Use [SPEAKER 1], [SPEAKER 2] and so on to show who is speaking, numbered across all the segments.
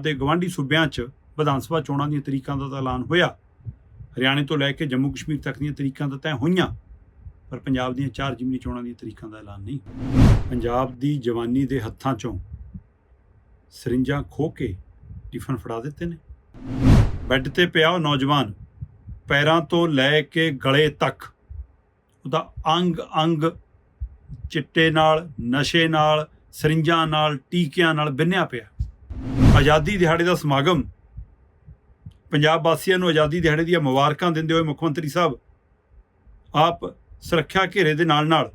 [SPEAKER 1] ਦੇ ਗਵਾਂਢੀ ਸੂਬਿਆਂ 'ਚ ਵਿਧਾਨ ਸਭਾ ਚੋਣਾਂ ਦੀਆਂ ਤਰੀਕਾਂ ਦਾ ਤਾਂ ਐਲਾਨ ਹੋਇਆ। ਹਰਿਆਣੇ ਤੋਂ ਲੈ ਕੇ ਜੰਮੂ ਕਸ਼ਮੀਰ ਤੱਕ ਦੀਆਂ ਤਰੀਕਾਂ ਤਾਂ ਤੈਅ ਹੋਈਆਂ, ਪਰ ਪੰਜਾਬ ਦੀਆਂ ਚਾਰ ਜ਼ਿਮਨੀ ਚੋਣਾਂ ਦੀਆਂ ਤਰੀਕਾਂ ਦਾ ਐਲਾਨ ਨਹੀਂ। ਪੰਜਾਬ ਦੀ ਜਵਾਨੀ ਦੇ ਹੱਥਾਂ 'ਚੋਂ ਸਰਿੰਜਾਂ ਖੋ ਕੇ ਟਿਫਨ ਫੜਾ ਦਿੱਤੇ ਨੇ। ਬੈੱਡ ਤੇ ਪਿਆ ਉਹ ਨੌਜਵਾਨ, ਪੈਰਾਂ ਤੋਂ ਲੈ ਕੇ ਗਲੇ ਤੱਕ। ਉਹਦਾ ਅੰਗ ਅੰਗ ਚਿੱਟੇ ਨਾਲ, ਨਸ਼ੇ ਨਾਲ, ਸਰਿੰਜਾਂ ਨਾਲ, ਟੀਕਿਆਂ ਨਾਲ ਬਿੰਨਿਆ ਪਿਆ। ਆਜ਼ਾਦੀ ਦਿਹਾੜੇ ਦਾ ਸਮਾਗਮ। ਪੰਜਾਬ ਵਾਸੀਆਂ ਨੂੰ ਆਜ਼ਾਦੀ ਦਿਹਾੜੇ ਦੀਆਂ ਮੁਬਾਰਕਾਂ ਦਿੰਦੇ ਹੋਏ ਮੁੱਖ ਮੰਤਰੀ ਸਾਹਿਬ ਆਪ ਸੁਰੱਖਿਆ ਘੇਰੇ ਦੇ ਨਾਲ ਨਾਲ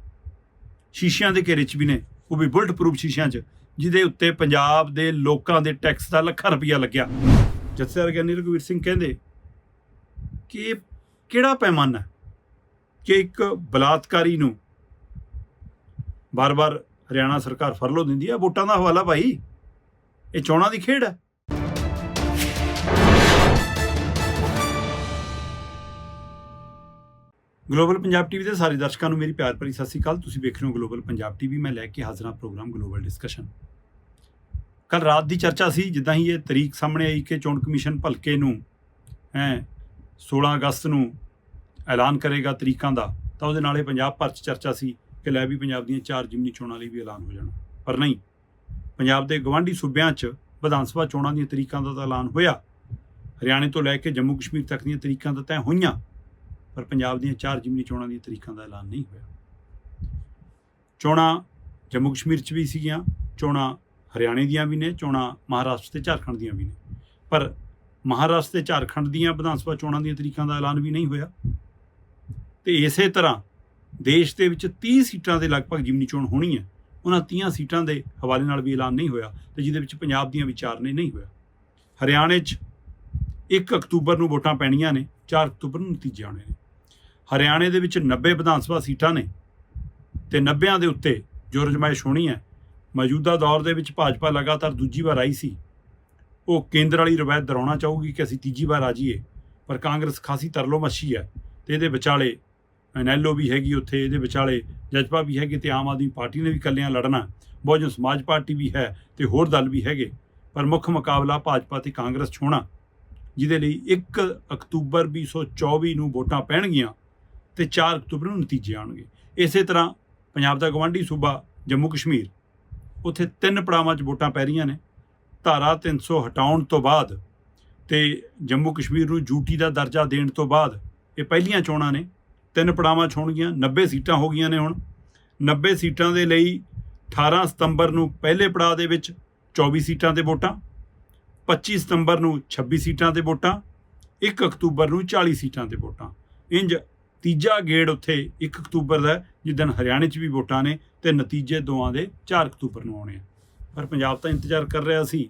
[SPEAKER 1] ਸ਼ੀਸ਼ਿਆਂ ਦੇ ਘੇਰੇ 'ਚ ਵੀ ਨੇ। ਉਹ ਵੀ ਬੁਲਟ ਪ੍ਰੂਫ ਸ਼ੀਸ਼ਿਆਂ 'ਚ, ਜਿਹਦੇ ਉੱਤੇ ਪੰਜਾਬ ਦੇ ਲੋਕਾਂ ਦੇ ਟੈਕਸ ਦਾ ਲੱਖਾਂ ਰੁਪਈਆ ਲੱਗਿਆ। ਜਥੇਦਾਰ ਗਿਆਨੀ ਰਘੁਵੀਰ ਸਿੰਘ ਕਹਿੰਦੇ ਕਿ ਇਹ ਕਿਹੜਾ ਪੈਮਾਨਾ ਕਿ ਇੱਕ ਬਲਾਤਕਾਰੀ ਨੂੰ ਬਾਰ-ਬਾਰ ਹਰਿਆਣਾ ਸਰਕਾਰ ਫਰਲੋ ਦਿੰਦੀ ਹੈ? ਵੋਟਾਂ ਦਾ ਹਵਾਲਾ ਭਾਈ। ਇਹ ਚੋਣਾਂ ਦੀ ਖੇਡ ਹੈ। ਗਲੋਬਲ ਪੰਜਾਬ ਟੀਵੀ ਦੇ ਸਾਰੇ ਦਰਸ਼ਕਾਂ ਨੂੰ ਮੇਰੀ ਪਿਆਰ ਭਰੀ ਸਤਿ ਸ੍ਰੀ ਅਕਾਲ। ਤੁਸੀਂ ਵੇਖ ਰਹੇ ਹੋ ਗਲੋਬਲ ਪੰਜਾਬ ਟੀਵੀ। ਮੈਂ ਲੈ ਕੇ ਹਾਜ਼ਰ ਹਾਂ ਪ੍ਰੋਗਰਾਮ ਗਲੋਬਲ ਡਿਸਕਸ਼ਨ। ਕੱਲ ਰਾਤ ਦੀ ਚਰਚਾ ਸੀ, ਜਿੱਦਾਂ ਹੀ ਇਹ ਤਰੀਕ ਸਾਹਮਣੇ ਆਈ ਕਿ ਚੋਣ ਕਮਿਸ਼ਨ ਭਲਕੇ ਨੂੰ, ਹੈ 16 ਅਗਸਤ ਨੂੰ ਐਲਾਨ ਕਰੇਗਾ ਤਰੀਕਾਂ ਦਾ, ਤਾਂ ਉਹਦੇ ਨਾਲ ਇਹ ਪੰਜਾਬ ਭਰ ਚ ਚਰਚਾ ਸੀ ਕਿ ਲੈ ਵੀ ਪੰਜਾਬ ਦੀਆਂ ਚਾਰ ਜਿਮਨੀ ਚੋਣਾਂ ਲਈ ਵੀ ਐਲਾਨ ਹੋ ਜਾਣਾ। ਪਰ ਨਹੀਂ ਪੰਜਾਬ ਦੇ ਗਵਾਂਢੀ ਸੂਬਿਆਂ 'ਚ ਵਿਧਾਨ ਸਭਾ ਚੋਣਾਂ ਦੀਆਂ ਤਰੀਕਾਂ ਦਾ ਤਾਂ ਐਲਾਨ ਹੋਇਆ। ਹਰਿਆਣੇ ਤੋਂ ਲੈ ਕੇ ਜੰਮੂ ਕਸ਼ਮੀਰ ਤੱਕ ਦੀਆਂ ਤਰੀਕਾਂ ਤਾਂ ਤੈਅ ਹੋਈਆਂ, ਪਰ ਪੰਜਾਬ ਦੀਆਂ ਚਾਰ ਜਿਮਨੀ ਚੋਣਾਂ ਦੀਆਂ ਤਰੀਕਾਂ ਦਾ ਐਲਾਨ ਨਹੀਂ ਹੋਇਆ। ਚੋਣਾਂ ਜੰਮੂ ਕਸ਼ਮੀਰ 'ਚ ਵੀ ਸੀਗੀਆਂ, ਚੋਣਾਂ ਹਰਿਆਣੇ ਦੀਆਂ ਵੀ ਨੇ, ਚੋਣਾਂ ਮਹਾਰਾਸ਼ਟਰ ਤੇ ਝਾਰਖੰਡ ਦੀਆਂ ਵੀ ਨੇ। ਪਰ ਮਹਾਰਾਸ਼ਟਰ ਤੇ ਝਾਰਖੰਡ ਦੀਆਂ ਵਿਧਾਨ ਸਭਾ ਚੋਣਾਂ ਦੀਆਂ ਤਰੀਕਾਂ ਦਾ ਐਲਾਨ ਵੀ ਨਹੀਂ ਹੋਇਆ। ਤੇ ਇਸੇ ਤਰ੍ਹਾਂ ਦੇਸ਼ ਦੇ ਵਿੱਚ 30 ਸੀਟਾਂ ਦੇ ਲਗਭਗ ਜਿਮਨੀ ਚੋਣ ਹੋਣੀ ਹੈ ਉਹਨਾਂ 30 ਸੀਟਾਂ ਦੇ ਹਵਾਲੇ ਨਾਲ ਵੀ ਐਲਾਨ ਨਹੀਂ ਹੋਇਆ ਤੇ ਜਿਹਦੇ ਵਿੱਚ ਪੰਜਾਬ ਦੀਆਂ ਵਿਚਾਰ ਨੇ ਨਹੀਂ ਹੋਇਆ। ਹਰਿਆਣੇ 'ਚ 1 ਅਕਤੂਬਰ ਨੂੰ ਵੋਟਾਂ ਪੈਣੀਆਂ ਨੇ 4 ਅਕਤੂਬਰ ਨੂੰ ਨਤੀਜੇ ਆਉਣੇ ਨੇ। ਹਰਿਆਣੇ ਦੇ ਵਿੱਚ 90 ਵਿਧਾਨ ਸਭਾ ਸੀਟਾਂ ਨੇ ਤੇ 90ਾਂ ਦੇ ਉੱਤੇ ਜੋ ਰਜਮਾਇਸ਼ ਹੋਣੀ ਹੈ, ਮੌਜੂਦਾ ਦੌਰ ਦੇ ਵਿੱਚ ਭਾਜਪਾ ਲਗਾਤਾਰ ਦੂਜੀ ਵਾਰ ਆਈ ਸੀ। ਉਹ ਕੇਂਦਰ ਵਾਲੀ ਰਵਾਇਤ ਦੁਹਰਾਉਣਾ ਚਾਹੂਗੀ ਕਿ ਅਸੀਂ ਤੀਜੀ ਵਾਰ ਆ ਜਾਈਏ, ਪਰ ਕਾਂਗਰਸ ਖਾਸੀ ਤਰਲੋ ਮੱਛੀ ਹੈ ਤੇ ਇਹਦੇ ਵਿਚਾਲੇ ਐਨਐਲਓ ਵੀ ਹੈਗੀ ਉੱਥੇ ਇਹਦੇ ਵਿਚਾਲੇ ਜਜਪਾ ਵੀ ਹੈਗੇ ਤੇ ਆਮ ਆਦਮੀ ਪਾਰਟੀ ਨੇ ਵੀ ਇਕੱਲਿਆਂ ਲੜਨਾ। ਬਹੁਜਨ ਸਮਾਜ ਪਾਰਟੀ ਵੀ ਹੈ ਤੇ ਹੋਰ ਦਲ ਵੀ ਹੈਗੇ, ਪਰ ਮੁੱਖ ਮੁਕਾਬਲਾ ਭਾਜਪਾ ਤੇ ਕਾਂਗਰਸ 'ਚ ਹੋਣਾ, ਜਿਹਦੇ ਲਈ 1 ਅਕਤੂਬਰ 2024 ਨੂੰ ਵੋਟਾਂ ਪੈਣਗੀਆਂ ਤੇ 4 ਅਕਤੂਬਰ ਨੂੰ ਨਤੀਜੇ ਆਉਣਗੇ। ਇਸੇ ਤਰ੍ਹਾਂ ਪੰਜਾਬ ਦਾ ਗਵਾਂਢੀ ਸੂਬਾ ਜੰਮੂ ਕਸ਼ਮੀਰ, ਉੱਥੇ ਤਿੰਨ ਪੜਾਵਾਂ 'ਚ ਵੋਟਾਂ ਪੈ ਰਹੀਆਂ ਨੇ, ਧਾਰਾ 300 ਹਟਾਉਣ ਤੋਂ ਬਾਅਦ ਤੇ ਜੰਮੂ ਕਸ਼ਮੀਰ ਨੂੰ ਯੂਟੀ ਦਾ ਦਰਜਾ ਦੇਣ ਤੋਂ ਬਾਅਦ ਇਹ ਪਹਿਲੀਆਂ ਚੋਣਾਂ ਨੇ ਤਿੰਨ ਪੜਾਵਾਂ 'ਚ ਹੋਣਗੀਆਂ 90 ਸੀਟਾਂ ਹੋ ਗਈਆਂ ਨੇ ਹੁਣ। 90 ਸੀਟਾਂ ਦੇ ਲਈ 18 ਸਤੰਬਰ ਨੂੰ ਪਹਿਲੇ ਪੜਾਅ ਦੇ ਵਿੱਚ 24 ਸੀਟਾਂ ਤੇ ਵੋਟਾਂ 25 ਸਤੰਬਰ ਨੂੰ 26 ਸੀਟਾਂ ਤੇ ਵੋਟਾਂ 1 ਅਕਤੂਬਰ ਨੂੰ 40 ਸੀਟਾਂ ਤੇ ਵੋਟਾਂ। ਇੰਜ ਤੀਜਾ ਗੇੜ ਉੱਥੇ 1 ਅਕਤੂਬਰ ਦਾ ਜਿੱਦਣ ਹਰਿਆਣੇ 'ਚ ਵੀ ਵੋਟਾਂ ਨੇ ਤੇ ਨਤੀਜੇ ਦੋਵਾਂ ਦੇ 4 ਅਕਤੂਬਰ ਨੂੰ ਆਉਣੇ ਆ। ਪਰ ਪੰਜਾਬ ਤਾਂ ਇੰਤਜ਼ਾਰ ਕਰ ਰਿਹਾ ਸੀ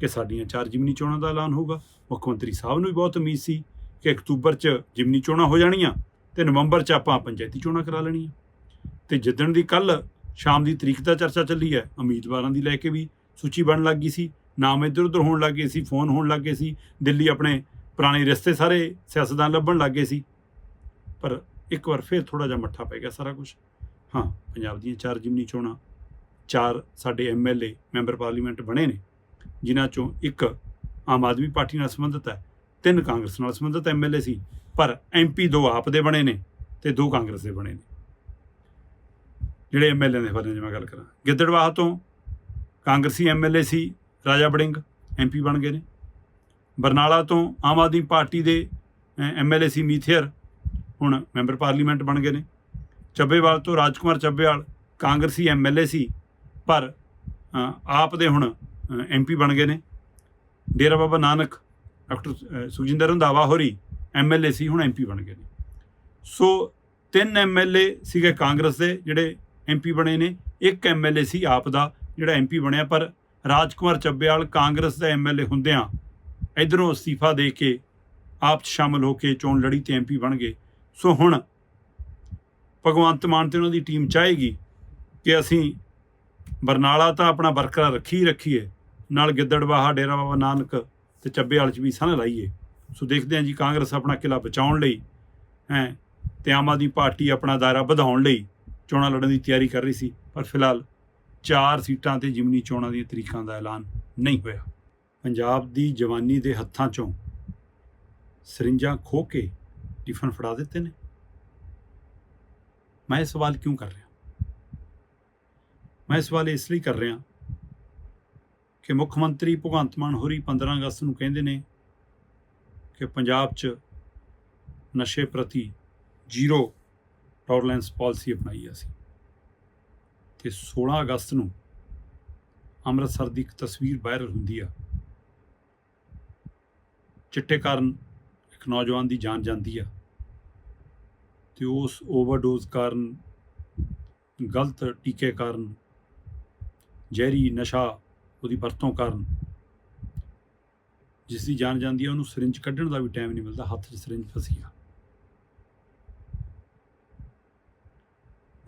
[SPEAKER 1] ਕਿ ਸਾਡੀਆਂ ਚਾਰ ਜਿਮਨੀ ਚੋਣਾਂ ਦਾ ਐਲਾਨ ਹੋਊਗਾ। ਮੁੱਖ ਮੰਤਰੀ ਸਾਹਿਬ ਨੂੰ ਵੀ ਬਹੁਤ ਉਮੀਦ ਸੀ ਕਿ ਅਕਤੂਬਰ 'ਚ ਜਿਮਨੀ ਚੋਣਾਂ ਹੋ ਜਾਣੀਆਂ। ਤੇ ਨਵੰਬਰ 'ਚ ਆਪਾਂ ਪੰਚਾਇਤੀ ਚੋਣਾਂ ਕਰਾ ਲੈਣੀਆਂ। ਤੇ ਜਿੱਦਣ ਦੀ ਕੱਲ ਸ਼ਾਮ ਦੀ ਤਰੀਕ ਦਾ ਚਰਚਾ ਚੱਲੀ ਹੈ, ਉਮੀਦਵਾਰਾਂ ਦੀ ਲੈ ਕੇ ਵੀ ਸੂਚੀ ਬਣ ਲੱਗ ਗਈ ਸੀ। ਨਾਮ ਇੱਧਰ ਉੱਧਰ ਹੋਣ ਲੱਗ ਗਏ ਸੀ, ਫੋਨ ਹੋਣ ਲੱਗ ਗਏ ਸੀ। ਦਿੱਲੀ ਆਪਣੇ ਪੁਰਾਣੇ ਰਿਸ਼ਤੇ ਸਾਰੇ ਸਿਆਸਤਦਾਨ ਲੱਭਣ ਲੱਗ ਗਏ ਸੀ। ਪਰ ਇੱਕ ਵਾਰ ਫਿਰ ਥੋੜਾ ਜਿਹਾ ਮੱਠਾ ਪੈ ਗਿਆ ਸਾਰਾ ਕੁਝ ਹਾਂ, ਪੰਜਾਬ ਦੀਆਂ ਚਾਰ ਜਿਮਨੀ ਚੋਣਾਂ, ਚਾਰ ਸਾਡੇ ਐਮਐਲਏ ਮੈਂਬਰ ਪਾਰਲੀਮੈਂਟ ਬਣੇ ਨੇ, ਜਿਨ੍ਹਾਂ ਚੋਂ ਇੱਕ ਆਮ ਆਦਮੀ ਪਾਰਟੀ ਨਾਲ ਸੰਬੰਧਿਤ ਹੈ, ਤਿੰਨ ਕਾਂਗਰਸ ਨਾਲ ਸੰਬੰਧਿਤ ਐਮਐਲਏ ਸੀ। ਪਰ ਐਮਪੀ ਦੋ ਆਪ ਦੇ ਬਣੇ ਨੇ ਤੇ ਦੋ ਕਾਂਗਰਸ ਦੇ ਬਣੇ ਨੇ। ਜਿਹੜੇ ਐਮਐਲਏ ਦੇ ਬਾਰੇ ਜੇ ਮੈਂ ਗੱਲ ਕਰਾਂ। ਗਿੱਦੜਵਾਹ ਤੋਂ ਕਾਂਗਰਸੀ ਐਮਐਲਏ ਸੀ, ਰਾਜਾ ਬੜਿੰਗ ਐਮਪੀ ਬਣ ਗਏ ਨੇ। ਬਰਨਾਲਾ ਤੋਂ ਆਮ ਆਦਮੀ ਪਾਰਟੀ ਦੇ ਐਮਐਲਏ ਸੀ ਮੀਥੇਰ ਹੁਣ ਮੈਂਬਰ ਪਾਰਲੀਮੈਂਟ ਬਣ ਗਏ ਨੇ। ਚੱਬੇਵਾਲ ਤੋਂ ਰਾਜਕੁਮਾਰ ਚੱਬੇਵਾਲ ਕਾਂਗਰਸੀ ਐਮਐਲਏ ਸੀ, ਪਰ ਆਪ ਦੇ ਹੁਣ ਐਮਪੀ ਬਣ ਗਏ ਨੇ। ਡੇਰਾ ਬਾਬਾ ਨਾਨਕ, ਡਾਕਟਰ ਸੁਖਜਿੰਦਰ ਰੰਧਾਵਾ ਹੋਰੀ ਐਮਐਲਏ ਸੀ, ਹੁਣ ਐਮਪੀ ਬਣ ਗਏ ਨੇ। ਸੋ ਤਿੰਨ ਐਮਐਲਏ ਸੀਗੇ ਕਾਂਗਰਸ ਦੇ, ਜਿਹੜੇ ਐਮਪੀ ਬਣੇ ਨੇ। ਇੱਕ ਐਮਐਲਏ ਸੀ ਆਪ ਦਾ, ਜਿਹੜਾ ਐਮਪੀ ਬਣਿਆ। ਪਰ ਰਾਜਕੁਮਾਰ ਚੱਬੇਵਾਲ ਕਾਂਗਰਸ ਦਾ ਐਮਐਲਏ ਹੁੰਦਿਆਂ ਇਧਰੋਂ ਅਸਤੀਫਾ ਦੇ ਕੇ ਆਪ 'ਚ ਸ਼ਾਮਲ ਹੋ ਕੇ ਚੋਣ ਲੜੀ ਤੇ ਐਮਪੀ ਬਣ ਗਏ। ਸੋ ਹੁਣ ਭਗਵੰਤ ਮਾਨ ਤੇ ਉਹਨਾਂ ਦੀ ਟੀਮ ਚਾਹੇਗੀ ਕਿ ਅਸੀਂ ਬਰਨਾਲਾ ਤਾਂ ਆਪਣਾ ਬਰਕਰਾਰ ਰੱਖੀ ਹੀ ਰੱਖੀਏ, ਨਾਲ ਗਿੱਦੜਵਾਹਾ, ਡੇਰਾ ਬਾਬਾ ਨਾਨਕ ਤੇ ਚੱਬੇਵਾਲ 'ਚ ਵੀ ਸਨ ਲਾਈਏ। ਸੋ ਦੇਖਦੇ ਹਾਂ ਜੀ, ਕਾਂਗਰਸ ਆਪਣਾ ਕਿਲਾ ਬਚਾਉਣ ਲਈ, ਹੈ, ਤੇ ਆਮ ਆਦਮੀ ਪਾਰਟੀ ਆਪਣਾ ਦਾਇਰਾ ਵਧਾਉਣ ਲਈ ਚੋਣਾਂ ਲੜਨ ਦੀ ਤਿਆਰੀ ਕਰ ਰਹੀ ਸੀ, ਪਰ ਫਿਲਹਾਲ ਚਾਰ ਸੀਟਾਂ ਤੇ ਜਿਮਨੀ ਚੋਣਾਂ ਦੀਆਂ ਤਰੀਕਾਂ ਦਾ ਐਲਾਨ ਨਹੀਂ ਹੋਇਆ। ਪੰਜਾਬ ਦੀ ਜਵਾਨੀ ਦੇ ਹੱਥਾਂ ਚੋਂ ਸਰਿੰਜਾਂ ਖੋ ਕੇ ਟਿਫਨ ਫੜਾ ਦਿੱਤੇ ਨੇ। ਮੈਂ ਇਹ ਸਵਾਲ ਕਿਉਂ ਕਰ ਰਿਹਾ? ਮੈਂ ਇਹ ਸਵਾਲ ਇਸ ਲਈ ਕਰ ਰਿਹਾ ਕਿ ਮੁੱਖ ਮੰਤਰੀ ਭਗਵੰਤ ਮਾਨ ਹੋਰੀ 15 ਅਗਸਤ ਨੂੰ ਕਹਿੰਦੇ ਨੇ ਕਿ ਪੰਜਾਬ 'ਚ ਨਸ਼ੇ ਪ੍ਰਤੀ ਜ਼ੀਰੋ ਟੋਲਰੈਂਸ ਪਾਲਿਸੀ ਅਪਣਾਈ ਅਸੀਂ। ਤੇ 16 ਅਗਸਤ ਨੂੰ ਅੰਮ੍ਰਿਤਸਰ ਦੀ ਇੱਕ ਤਸਵੀਰ ਵਾਇਰਲ ਹੁੰਦੀ ਆ। ਚਿੱਟੇ ਕਾਰਨ ਇੱਕ ਨੌਜਵਾਨ ਦੀ ਜਾਨ ਜਾਂਦੀ ਆ। ਤੇ ਉਸ ਓਵਰਡੋਜ਼ ਕਾਰਨ, ਗਲਤ ਟੀਕੇ ਕਾਰਨ, ਜ਼ਹਿਰੀ ਨਸ਼ਾ ਉਹਦੀ ਵਰਤੋਂ ਕਾਰਨ ਜਿਸ ਦੀ ਜਾਨ ਜਾਂਦੀ ਆ, ਉਹਨੂੰ ਸਿਰਿੰਜ ਕੱਢਣ ਦਾ ਵੀ ਟਾਈਮ ਨਹੀਂ ਮਿਲਦਾ, ਹੱਥ 'ਚ ਸਿਰਿੰਜ ਫਸੀ ਆ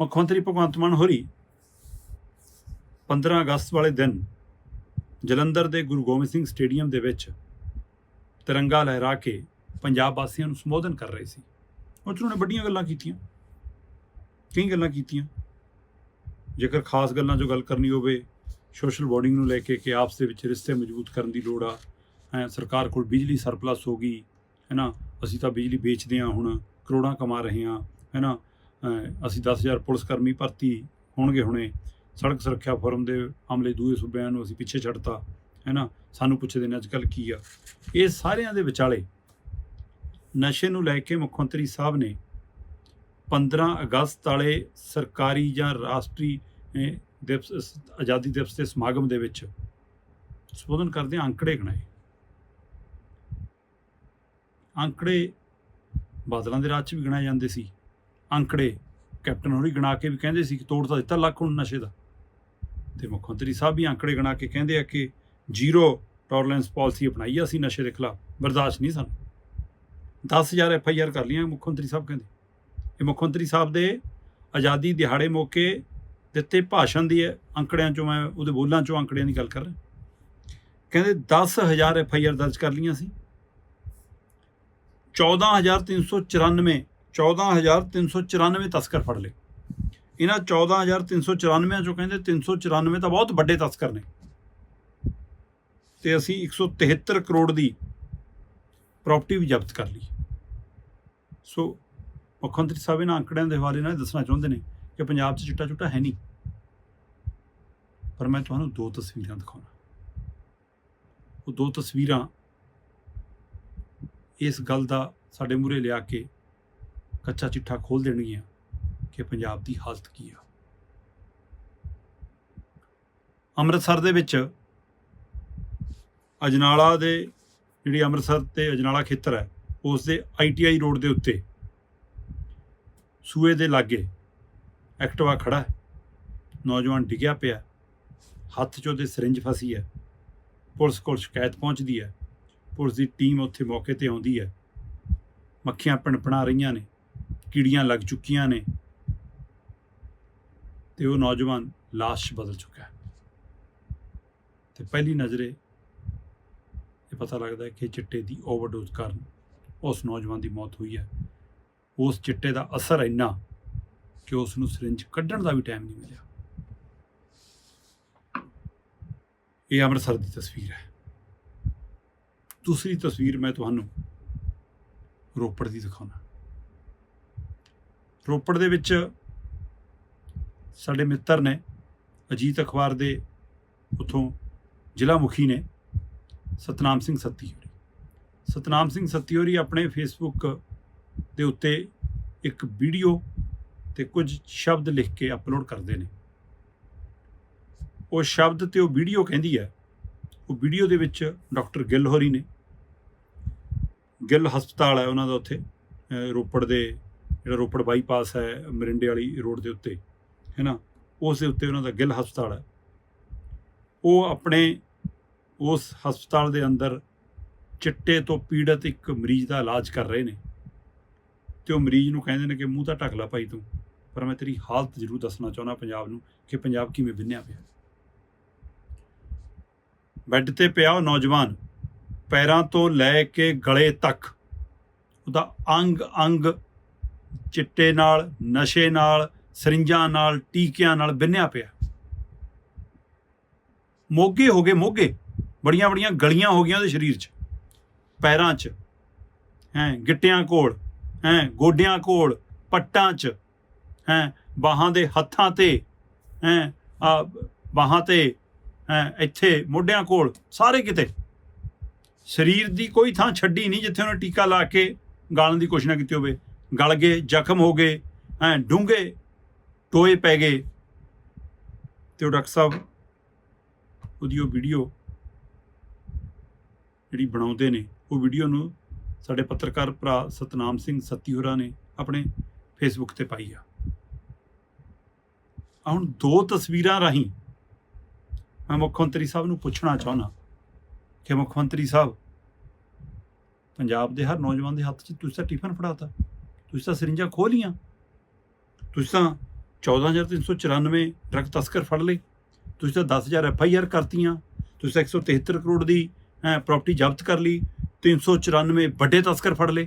[SPEAKER 1] ਮੁੱਖ ਮੰਤਰੀ ਭਗਵੰਤ ਮਾਨ ਹੋਰੀ 15 ਅਗਸਤ ਵਾਲੇ ਦਿਨ ਜਲੰਧਰ ਦੇ ਗੁਰੂ ਗੋਬਿੰਦ ਸਿੰਘ ਸਟੇਡੀਅਮ ਦੇ ਵਿੱਚ ਤਿਰੰਗਾ ਲਹਿਰਾ ਕੇ ਪੰਜਾਬ ਵਾਸੀਆਂ ਨੂੰ ਸੰਬੋਧਨ ਕਰ ਰਹੇ ਸੀ। ਉਹ 'ਚ ਉਹਨਾਂ ਵੱਡੀਆਂ ਗੱਲਾਂ ਕੀਤੀਆਂ। ਕਈ ਗੱਲਾਂ ਕੀਤੀਆਂ। ਜੇਕਰ ਖਾਸ ਗੱਲਾਂ ਜੋ ਗੱਲ ਕਰਨੀ ਹੋਵੇ ਸੋਸ਼ਲ ਬੌਂਡਿੰਗ ਨੂੰ ਲੈ ਕੇ ਕਿ ਆਪਸ ਦੇ ਵਿੱਚ ਰਿਸ਼ਤੇ ਮਜ਼ਬੂਤ ਕਰਨ ਦੀ ਲੋੜ ਆ ਸਰਕਾਰ ਕੋਲ ਬਿਜਲੀ ਸਰਪਲਸ ਹੋ ਗਈ ਹੈ ਨਾ ਅਸੀਂ ਤਾਂ ਬਿਜਲੀ ਵੇਚਦੇ ਹਾਂ ਹੁਣ, ਕਰੋੜਾਂ ਕਮਾ ਰਹੇ ਹਾਂ ਹੈ ਨਾ ਅਹ, ਅਸੀਂ 10000 ਪੁਲਿਸ ਕਰਮੀ ਭਰਤੀ ਹੋਣਗੇ ਹੁਣੇ, ਸੜਕ ਸੁਰੱਖਿਆ ਫੋਰਮ ਦੇ ਅਮਲੇ ਦੂਏ ਸੂਬਿਆਂ ਨੂੰ ਅਸੀਂ ਪਿੱਛੇ ਛੱਡਤਾ ਹੈ ਨਾ ਸਾਨੂੰ ਪੁੱਛਦੇ ਨੇ ਅੱਜ ਕੱਲ ਕੀ ਆ? ਇਹ ਸਾਰਿਆਂ ਦੇ ਵਿਚਾਲੇ ਨਸ਼ੇ ਨੂੰ ਲੈ ਕੇ ਮੁੱਖ ਮੰਤਰੀ ਸਾਹਿਬ ਨੇ 15 ਅਗਸਤ ਵਾਲੇ ਸਰਕਾਰੀ ਜਾਂ ਰਾਸ਼ਟਰੀ ਦਿਵਸ ਆਜ਼ਾਦੀ ਦਿਵਸ ਦੇ ਸਮਾਗਮ ਦੇ ਵਿੱਚ ਸੰਬੋਧਨ ਕਰਦੇ ਅੰਕੜੇ ਗਣਾਏ ਅੰਕੜੇ ਬਾਦਲਾਂ ਦੇ ਰਾਜ 'ਚ ਵੀ ਗਿਣਾਏ ਜਾਂਦੇ ਸੀ। ਅੰਕੜੇ ਕੈਪਟਨ ਹੋਰੀ ਗਣਾ ਕੇ ਵੀ ਕਹਿੰਦੇ ਸੀ ਕਿ ਤੋੜ ਤਾਂ ਦਿੱਤਾ ਲੱਖ ਹੁਣ ਨਸ਼ੇ ਦਾ। ਤੇ ਮੁੱਖ ਮੰਤਰੀ ਸਾਹਿਬ ਵੀ ਅੰਕੜੇ ਗਣਾ ਕੇ ਕਹਿੰਦੇ ਆ ਕਿ ਜ਼ੀਰੋ ਟੋਲਰੈਂਸ ਪਾਲਿਸੀ ਅਪਣਾਈ ਆ ਸੀ ਨਸ਼ੇ ਦੇ ਖਿਲਾਫ ਬਰਦਾਸ਼ਤ ਨਹੀਂ ਸਾਨੂੰ। 10000 ਐਫ ਆਈ ਆਰ ਕਰ ਲਈਆਂ ਮੁੱਖ ਮੰਤਰੀ ਸਾਹਿਬ ਕਹਿੰਦੇ। ਇਹ ਮੁੱਖ ਮੰਤਰੀ ਸਾਹਿਬ ਦੇ ਆਜ਼ਾਦੀ ਦਿਹਾੜੇ ਮੌਕੇ ਦਿੱਤੇ ਭਾਸ਼ਣ ਦੀ ਹੈ, ਅੰਕੜਿਆਂ ਚੋਂ ਮੈਂ ਉਹਦੇ ਬੋਲਾਂ ਚੋਂ ਅੰਕੜਿਆਂ ਦੀ ਗੱਲ ਕਰ ਰਿਹਾ। ਕਹਿੰਦੇ 10000 ਐਫ ਆਈ ਆਰ ਦਰਜ ਕਰ ਲਈਆਂ ਸੀ। 14394 14394 ਤਸਕਰ ਫੜ ਲਏ। ਇਹਨਾਂ 14394 ਚੋਂ ਕਹਿੰਦੇ 394 ਤਾਂ ਬਹੁਤ ਵੱਡੇ ਤਸਕਰ ਨੇ। ਤੇ ਅਸੀਂ 173 ਕਰੋੜ ਦੀ ਪ੍ਰਾਪਰਟੀ ਵੀ ਜ਼ਬਤ ਕਰ ਲਈ। ਸੋ ਮੁੱਖ ਮੰਤਰੀ ਸਾਹਿਬ ਇਹਨਾਂ ਅੰਕੜਿਆਂ ਦੇ ਹਵਾਲੇ ਨਾਲ ਇਹ ਦੱਸਣਾ ਚਾਹੁੰਦੇ ਨੇ ਕਿ ਪੰਜਾਬ 'ਚ ਚਿੱਟਾ ਚੁੱਟਾ ਹੈ ਨਹੀਂ। ਪਰ ਮੈਂ ਤੁਹਾਨੂੰ ਦੋ ਤਸਵੀਰਾਂ ਦਿਖਾਉਣਾ। ਉਹ ਦੋ ਤਸਵੀਰਾਂ ਇਸ ਗੱਲ ਦਾ ਸਾਡੇ ਮੂਹਰੇ ਲਿਆ ਕੇ ਕੱਚਾ ਚਿੱਠਾ ਖੋਲ ਦੇਣਗੀਆਂ ਕਿ ਪੰਜਾਬ ਦੀ ਹਾਲਤ ਕੀ ਆ। ਅੰਮ੍ਰਿਤਸਰ ਦੇ ਵਿੱਚ ਅਜਨਾਲਾ ਦੇ ਜਿਹੜੀ ਅੰਮ੍ਰਿਤਸਰ ਤੇ ਅਜਨਾਲਾ ਖੇਤਰ ਹੈ, ਉਸ ਦੇ ਆਈਟੀਆਈ ਰੋਡ ਦੇ ਉੱਤੇ ਸੂਏ ਦੇ ਲਾਗੇ ਐਕਟਿਵਾ ਖੜਾ ਹੈ। ਨੌਜਵਾਨ ਡਿੱਗਿਆ ਪਿਆ ਹੱਥ 'ਚ ਉਹਦੇ ਸਿਰਿੰਜ ਫਸੀ ਹੈ, ਪੁਲਿਸ ਕੋਲ ਸ਼ਿਕਾਇਤ ਪਹੁੰਚਦੀ ਹੈ। ਪੁਲਿਸ ਦੀ ਟੀਮ ਉੱਥੇ ਮੌਕੇ ਤੇ ਆਉਂਦੀ ਹੈ। ਮੱਖੀਆਂ ਪਣਪਣਾ ਰਹੀਆਂ ਨੇ, ਕੀੜੀਆਂ ਲੱਗ ਚੁੱਕੀਆਂ ਨੇ ਤੇ ਉਹ ਨੌਜਵਾਨ ਲਾਸ਼ 'ਚ ਬਦਲ ਚੁੱਕਾ ਹੈ। ਤੇ ਪਹਿਲੀ ਨਜ਼ਰੇ ਇਹ ਪਤਾ ਲੱਗਦਾ ਹੈ ਕਿ ਚਿੱਟੇ ਦੀ ਓਵਰਡੋਜ਼ ਕਾਰਨ ਉਸ ਨੌਜਵਾਨ ਦੀ ਮੌਤ ਹੋਈ ਹੈ। ਉਸ ਚਿੱਟੇ ਦਾ ਅਸਰ ਇੰਨਾ ਕਿ ਉਸ ਨੂੰ ਸਿਰਿੰਜ ਕੱਢਣ ਦਾ ਵੀ ਟਾਈਮ ਨਹੀਂ ਮਿਲਿਆ। ਇਹ ਅੰਮ੍ਰਿਤਸਰ ਦੀ ਤਸਵੀਰ ਹੈ। ਦੂਸਰੀ ਤਸਵੀਰ ਮੈਂ ਤੁਹਾਨੂੰ ਰੋਪੜ ਦੀ ਦਿਖਾਉਣਾ। ਰੋਪੜ ਦੇ ਵਿੱਚ ਸਾਡੇ ਮਿੱਤਰ ਨੇ ਅਜੀਤ ਅਖਬਾਰ ਦੇ ਉਥੋਂ ਜ਼ਿਲ੍ਹਾ ਮੁਖੀ ਨੇ ਸਤਨਾਮ ਸਿੰਘ ਸੱਤੀ ਹੋਰੀ ਸਤਨਾਮ ਸਿੰਘ ਸੱਤੀ ਹੋਰੀ ਆਪਣੇ ਫੇਸਬੁੱਕ ਦੇ ਉੱਤੇ ਇੱਕ ਵੀਡੀਓ ਤੇ ਕੁਝ ਸ਼ਬਦ ਲਿਖ ਕੇ ਅਪਲੋਡ ਕਰਦੇ ਨੇ। ਉਹ ਸ਼ਬਦ ਤੇ ਉਹ ਵੀਡੀਓ ਕਹਿੰਦੀ ਹੈ, ਉਹ ਵੀਡੀਓ ਦੇ ਵਿੱਚ ਡਾਕਟਰ ਗਿੱਲ ਹੋਰੀ ਨੇ ਗਿੱਲ ਹਸਪਤਾਲ ਹੈ ਉਹਨਾਂ ਦਾ ਉੱਥੇ ਰੋਪੜ ਦੇ ਜਿਹੜਾ ਰੋਪੜ ਬਾਈਪਾਸ ਹੈ, ਮਰਿੰਡੇ ਵਾਲੀ ਰੋਡ ਦੇ ਉੱਤੇ, ਹੈ ਨਾ? ਉਸ ਦੇ ਉੱਤੇ ਉਹਨਾਂ ਦਾ ਗਿੱਲ ਹਸਪਤਾਲ ਹੈ। ਉਹ ਆਪਣੇ ਉਸ ਹਸਪਤਾਲ ਦੇ ਅੰਦਰ ਚਿੱਟੇ ਤੋਂ ਪੀੜਤ ਇੱਕ ਮਰੀਜ਼ ਦਾ ਇਲਾਜ ਕਰ ਰਹੇ ਨੇ। ਤੇ ਉਹ ਮਰੀਜ਼ ਨੂੰ ਕਹਿੰਦੇ ਨੇ ਕਿ ਮੂੰਹ ਤਾਂ ਢੱਕ ਲੈ ਭਾਈ ਤੂੰ, ਪਰ ਮੈਂ ਤੇਰੀ ਹਾਲਤ ਜ਼ਰੂਰ ਦੱਸਣਾ ਚਾਹੁੰਦਾ ਪੰਜਾਬ ਨੂੰ ਕਿ ਪੰਜਾਬ ਕਿਵੇਂ ਬਿੰਨਿਆ ਪਿਆ। ਬੈੱਡ ਤੇ ਪਿਆ ਉਹ ਨੌਜਵਾਨ। ਪੈਰਾਂ ਤੋਂ ਲੈ ਕੇ ਗਲੇ ਤੱਕ। ਉਹਦਾ ਅੰਗ ਅੰਗ ਚਿੱਟੇ ਨਾਲ, ਨਸ਼ੇ ਨਾਲ, ਸਰਿੰਜਾਂ ਨਾਲ, ਟੀਕਿਆਂ ਨਾਲ ਬਿੰਨਿਆ ਪਿਆ। ਮੋਗੇ ਹੋ ਗਏ, ਮੋਗੇ। ਬੜੀਆਂ ਬੜੀਆਂ ਗਲੀਆਂ ਹੋ ਗਈਆਂ ਉਹਦੇ ਸਰੀਰ 'ਚ। ਪੈਰਾਂ 'ਚ। ਹੈ, ਗਿੱਟਿਆਂ ਕੋਲ, ਹੈ, ਗੋਡਿਆਂ ਕੋਲ, ਪੱਟਾਂ 'ਚ। ਹੈ, ਬਾਹਾਂ ਦੇ ਹੱਥਾਂ ਤੇ। ਹੈ, ਆ ਬਾਹਾਂ ਤੇ। ਹੈ, ਇੱਥੇ ਮੋਢਿਆਂ ਕੋਲ, ਸਾਰੇ ਕਿਤੇ। ਸਰੀਰ ਦੀ ਕੋਈ ਥਾਂ ਛੱਡੀ ਨਹੀਂ ਜਿੱਥੇ ਉਹਨੇ ਟੀਕਾ ਲਾ ਕੇ ਗਾਲਣ ਦੀ ਕੋਸ਼ਿਸ਼ ਨਾ ਕੀਤੀ ਹੋਵੇ। ਗਲ ਗਏ, ਜ਼ਖਮ ਹੋ ਗਏ ਐ ਡੂੰਘੇ ਟੋਏ ਪੈ ਗਏ। ਤੇ ਉਹ ਡਾਕਟਰ ਸਾਹਿਬ, ਉਹਦੀ ਉਹ ਵੀਡੀਓ ਜਿਹੜੀ ਬਣਾਉਂਦੇ ਨੇ, ਉਹ ਵੀਡੀਓ ਨੂੰ ਸਾਡੇ ਪੱਤਰਕਾਰ ਭਰਾ ਸਤਨਾਮ ਸਿੰਘ ਸੱਤੀ ਹੋਰਾਂ ਨੇ ਆਪਣੇ ਫੇਸਬੁੱਕ ਤੇ ਪਾਈ ਆ। ਹੁਣ ਦੋ ਤਸਵੀਰਾਂ ਰਾਹੀਂ ਮੈਂ ਮੁੱਖ ਮੰਤਰੀ ਸਾਹਿਬ ਨੂੰ ਪੁੱਛਣਾ ਚਾਹੁੰਦਾ। ਕਿ ਮੁੱਖ ਮੰਤਰੀ ਸਾਹਿਬ, ਪੰਜਾਬ ਦੇ ਹਰ ਨੌਜਵਾਨ ਦੇ ਹੱਥ 'ਚ ਤੁਸੀਂ ਤਾਂ ਟਿਫਨ ਫੜਾਤਾ। ਤੁਸੀਂ ਤਾਂ ਸਰਿੰਜਾਂ ਖੋਹ ਲੀਆਂ ਤੁਸੀਂ ਤਾਂ 14394 ਡਰੱਗ ਤਸਕਰ ਫੜ ਲਏ। ਤੁਸੀਂ ਤਾਂ 10000 ਐਫ ਆਈ ਆਰ ਕਰਤੀਆਂ। ਤੁਸੀਂ ਤਾਂ 173 ਕਰੋੜ ਦੀ ਪ੍ਰਾਪਰਟੀ ਜ਼ਬਤ ਕਰ ਲਈ। 394 ਵੱਡੇ ਤਸਕਰ ਫੜ ਲਏ।